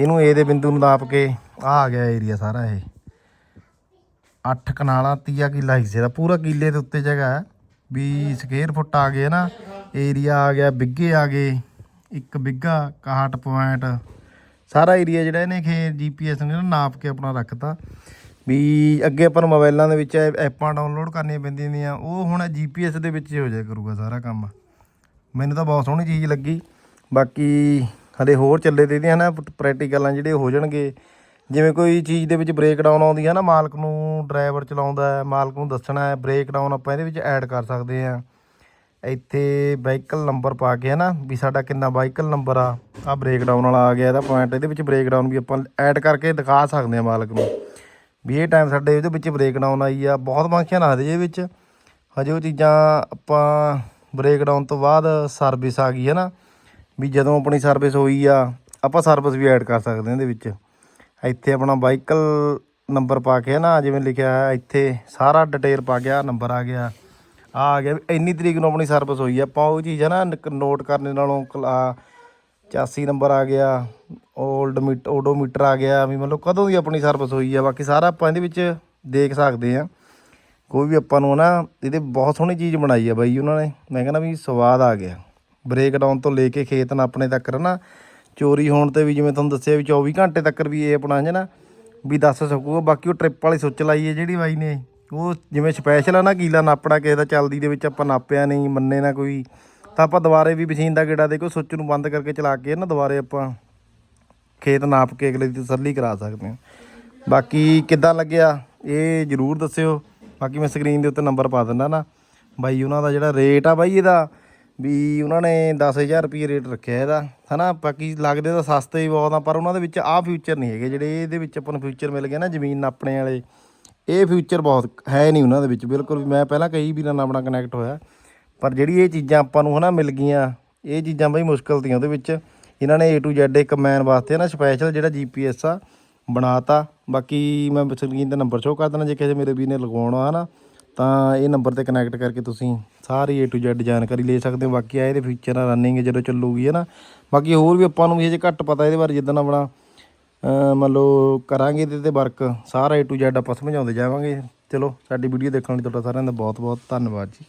ਇਹਨੂੰ ਏ ਦੇ ਬਿੰਦੂ ਨੂੰ ਨਾਪ ਕੇ ਆਹ ਆ ਗਿਆ ਏਰੀਆ ਸਾਰਾ ਇਹ। 8 ਕਨਾਲਾਂ 30 ਕਿੱਲਾ ਹਿੱਸੇ ਦਾ, ਪੂਰਾ ਕਿੱਲੇ ਦੇ ਉੱਤੇ ਜਗ੍ਹਾ ਹੈ। ਵੀ ਸਕੁਅਰ ਫੁੱਟ ਆ ਗਏ ਨਾ ਏਰੀਆ ਆ ਗਿਆ, ਬਿੱਗੇ ਆ ਗਏ, ਇੱਕ ਬਿੱਗਾ 61 ਪੁਆਇੰਟ ਸਾਰਾ ਏਰੀਆ ਜਿਹੜਾ ਇਹਨੇ ਖੇ ਜੀਪੀਐਸ ਨੇ ਨਾ ਨਾਪ ਕੇ ਆਪਣਾ ਰੱਖਤਾ। ਵੀ ਅੱਗੇ ਆਪਾਂ ਨੂੰ ਮੋਬਾਈਲਾਂ ਦੇ ਵਿੱਚ ਐਪਾਂ ਡਾਊਨਲੋਡ ਕਰਨੀਆਂ ਪੈਂਦੀਆਂ ਨੇ ਉਹ ਹੁਣ ਜੀਪੀਐਸ ਦੇ ਵਿੱਚ ਹੀ ਹੋ ਜਾਇਆ ਕਰੂਗਾ ਸਾਰਾ ਕੰਮ। ਮੈਨੂੰ ਤਾਂ ਬਹੁਤ ਸੋਹਣੀ ਚੀਜ਼ ਲੱਗੀ। ਬਾਕੀ ਹਲੇ ਹੋਰ ਚੱਲੇ ਦੇ ਦੀਆਂ ਨਾ ਪ੍ਰੈਕਟੀਕਲਾਂ ਜਿਹੜੇ ਹੋ ਜਾਣਗੇ। ਜਿਵੇਂ ਕੋਈ ਚੀਜ਼ ਦੇ ਵਿੱਚ ਬ੍ਰੇਕਡਾਊਨ ਆਉਂਦੀ ਹੈ ਨਾ, ਮਾਲਕ ਨੂੰ ਡਰਾਈਵਰ ਚਲਾਉਂਦਾ ਮਾਲਕ ਨੂੰ ਦੱਸਣਾ ਹੈ ਬ੍ਰੇਕ ਆਪਾਂ ਇਹਦੇ ਵਿੱਚ ਐਡ ਕਰ ਸਕਦੇ ਹਾਂ ਇੱਥੇ ਵਹੀਕਲ ਨੰਬਰ ਪਾ ਕੇ ਹੈ ਨਾ ਵੀ ਸਾਡਾ ਕਿੰਨਾ ਵਹੀਕਲ ਨੰਬਰ ਆ। ਆ ਬ੍ਰੇਕ ਵਾਲਾ ਆ ਗਿਆ, ਇਹਦਾ ਪੁਆਇੰਟ ਇਹਦੇ ਵਿੱਚ ਬ੍ਰੇਕਡਾਊਨ ਵੀ ਆਪਾਂ ਐਡ ਕਰਕੇ ਦਿਖਾ ਸਕਦੇ ਹਾਂ ਮਾਲਕ ਨੂੰ। ਵੀ ਇਹ ਟਾਈਮ ਸਾਡੇ ਇਹਦੇ ਵਿੱਚ ਬ੍ਰੇਕ ਡਾਊਨ ਆਈ ਆ। ਬਹੁਤ ਫੰਕਸ਼ਨ ਆ ਇਹਦੇ ਵਿੱਚ। ਹਜੇ ਉਹ ਚੀਜ਼ਾਂ ਆਪਾਂ ਬ੍ਰੇਕ ਡਾਊਨ ਤੋਂ ਬਾਅਦ ਸਰਵਿਸ ਆ ਗਈ ਹੈ ਨਾ ਵੀ ਜਦੋਂ ਆਪਣੀ ਸਰਵਿਸ ਹੋਈ ਆ, ਆਪਾਂ ਸਰਵਿਸ ਵੀ ਐਡ ਕਰ ਸਕਦੇ ਹਾਂ ਇਹਦੇ ਵਿੱਚ। ਇੱਥੇ ਆਪਣਾ ਵਾਹੀਕਲ ਨੰਬਰ ਪਾ ਕੇ ਹੈ ਨਾ ਜਿਵੇਂ ਲਿਖਿਆ ਹੈ ਇੱਥੇ ਸਾਰਾ ਡਿਟੇਲ ਪਾ ਗਿਆ ਨੰਬਰ ਆ ਗਿਆ। ਆ ਆ ਗਿਆ ਵੀ ਇੰਨੀ ਤਰੀਕ ਨੂੰ ਆਪਣੀ ਸਰਵਿਸ ਹੋਈ ਆ। ਆਪਾਂ ਉਹ ਚੀਜ਼ ਹੈ ਨਾ ਨੋਟ ਕਰਨ ਨਾਲੋਂ, ਕਲਾ- 84 ਨੰਬਰ ਆ ਗਿਆ 올ਡ ਮੀਟ ਓਡੋਮੀਟਰ ਆ ਗਿਆ, ਵੀ ਮਤਲਬ ਕਦੋਂ ਦੀ ਆਪਣੀ ਸਰਵਿਸ ਹੋਈ ਆ, ਬਾਕੀ ਸਾਰਾ ਆਪਾਂ ਇਹਦੇ ਵਿੱਚ ਦੇਖ ਸਕਦੇ ਆ। ਕੋਈ ਵੀ ਆਪਾਂ ਨੂੰ ਨਾ ਇਹਦੇ ਬਹੁਤ ਸੋਹਣੀ ਚੀਜ਼ ਬਣਾਈ ਆ ਬਾਈ ਉਹਨਾਂ ਨੇ, ਮੈਂ ਕਹਿੰਦਾ ਵੀ ਸਵਾਦ ਆ ਗਿਆ। ਬ੍ਰੇਕ ਡਾਊਨ ਤੋਂ ਲੈ ਕੇ ਖੇਤ ਨਾਪਣੇ ਤੱਕ ਨਾ ਚੋਰੀ ਹੋਣ ਤੇ ਵੀ ਜਿਵੇਂ ਤੁਹਾਨੂੰ ਦੱਸਿਆ ਵੀ 24 ਘੰਟੇ ਤੱਕ ਵੀ ਇਹ ਆਪਣਾ ਹੈ ਵੀ ਦੱਸ ਸਕੂਗਾ, ਬਾਕੀ ਉਹ ਟ੍ਰਿਪ ਵਾਲੀ ਸੁੱਚ ਲਾਈ ਹੈ ਜਿਹੜੀ ਬਾਈ ਨੇ। ਉਹ ਜਿਵੇਂ ਸਪੈਸ਼ਲ ਆ ਨਾ ਕੀਲਾ ਨਾਪਣਾ ਕਿਸੇ ਦਾ ਚੱਲਦੀ ਦੇ ਵਿੱਚ ਆਪਾਂ ਨਾਪਿਆ ਨਹੀਂ, ਮੰਨੇ ਨਾ ਕੋਈ। ਤਾਂ ਆਪਾਂ ਦੁਬਾਰੇ ਵੀ ਮਸ਼ੀਨ ਦਾ ਗੇੜਾ ਦੇ ਕੇ ਸੁੱਚ ਨੂੰ ਬੰਦ ਕਰਕੇ ਚਲਾ ਕੇ ਨਾ ਦੁਬਾਰੇ ਆਪਾਂ ਖੇਤ ਨਾਪ ਕੇ ਅਗਲੇ ਦੀ ਤਸੱਲੀ ਕਰਾ ਸਕਦੇ ਹਾਂ। ਬਾਕੀ ਕਿੱਦਾਂ ਲੱਗਿਆ ਇਹ ਜਰੂਰ ਦੱਸਿਓ। ਬਾਕੀ ਮੈਂ ਸਕਰੀਨ ਦੇ ਉੱਤੇ ਨੰਬਰ ਪਾ ਦਿੰਦਾ ਨਾ। ਬਾਈ ਉਹਨਾਂ ਦਾ ਜਿਹੜਾ ਰੇਟ ਆ ਬਾਈ ਇਹਦਾ, ਵੀ ਉਹਨਾਂ ਨੇ 10000 ਰੁਪਏ ਰੇਟ ਰੱਖਿਆ ਇਹਦਾ, ਹਨਾ? ਬਾਕੀ ਲੱਗਦੇ ਤਾਂ ਸਸਤੇ ਹੀ ਬਹੁਤ ਆ, ਪਰ ਉਹਨਾਂ ਦੇ ਵਿੱਚ ਆਹ ਫਿਊਚਰ ਨਹੀਂ ਹੈਗੇ। ਜਿਹੜੇ ਇਹਦੇ ਵਿੱਚ ਆਪਾਂ ਨੂੰ ਫਿਊਚਰ ਮਿਲ ਗਏ ਨਾ, ਜ਼ਮੀਨ ਨਾਪਣੇ ਵਾਲੇ, ਇਹ ਫਿਊਚਰ ਬਹੁਤ ਹੈ ਨਹੀਂ ਉਹਨਾਂ ਦੇ ਵਿੱਚ। ਬਿਲਕੁਲ ਵੀ ਮੈਂ ਪਹਿਲਾਂ ਕਈ ਵੀਰਾਂ ਨਾਲ ਆਪਣਾ ਕਨੈਕਟ ਹੋਇਆ। ਪਰ ਜਿਹੜੀ ਇਹ ਚੀਜ਼ਾਂ ਆਪਾਂ ਨੂੰ ਹਨਾ ਮਿਲ ਗਈਆਂ, ਇਹ ਚੀਜ਼ਾਂ ਬਈ ਮੁਸ਼ਕਲ ਤੀਆਂ ਉਹਦੇ ਵਿੱਚ। ਇਹਨਾਂ ਨੇ A to Z ਇੱਕ ਮੈਨ ਵਾਸਤੇ ਨਾ ਸਪੈਸ਼ਲ ਜਿਹੜਾ GPS ਆ, ਬਣਾਤਾ। ਬਾਕੀ ਮੈਂ ਸਕਰੀਨ ਤੇ ਨੰਬਰ ਸ਼ੋ ਕਰ ਦੇਣਾ ਜੇ ਕਿਸੇ ਮੇਰੇ ਵੀਰ ਨੇ ਲਗਵਾਉਣਾ ਹਨਾ, ਤਾਂ ਇਹ ਨੰਬਰ ਤੇ ਕਨੈਕਟ ਕਰਕੇ ਤੁਸੀਂ ਸਾਰੀ A to Z ਜਾਣਕਾਰੀ ਲੈ ਸਕਦੇ ਹੋ। ਬਾਕੀ ਆ ਇਹਦੇ ਫੀਚਰ ਆ ਰਨਿੰਗ ਜਦੋਂ ਚੱਲੂਗੀ ਹੈ ਨਾ ਬਾਕੀ ਹੋਰ ਵੀ ਆਪਾਂ ਨੂੰ ਵੀ ਹਜੇ ਘੱਟ ਪਤਾ ਇਹਦੇ ਬਾਰੇ, ਜਿੱਦਾਂ ਆਪਣਾ ਮੰਨ ਲਓ ਕਰਾਂਗੇ ਇਹਦੇ ਤੇ ਵਰਕ ਸਾਰਾ A to Z ਆਪਾਂ ਸਮਝਾਉਂਦੇ ਜਾਵਾਂਗੇ। ਚਲੋ, ਸਾਡੀ ਵੀਡੀਓ ਦੇਖਣ ਲਈ ਤੁਹਾਡਾ ਸਾਰਿਆਂ ਦਾ ਬਹੁਤ ਬਹੁਤ ਧੰਨਵਾਦ ਜੀ।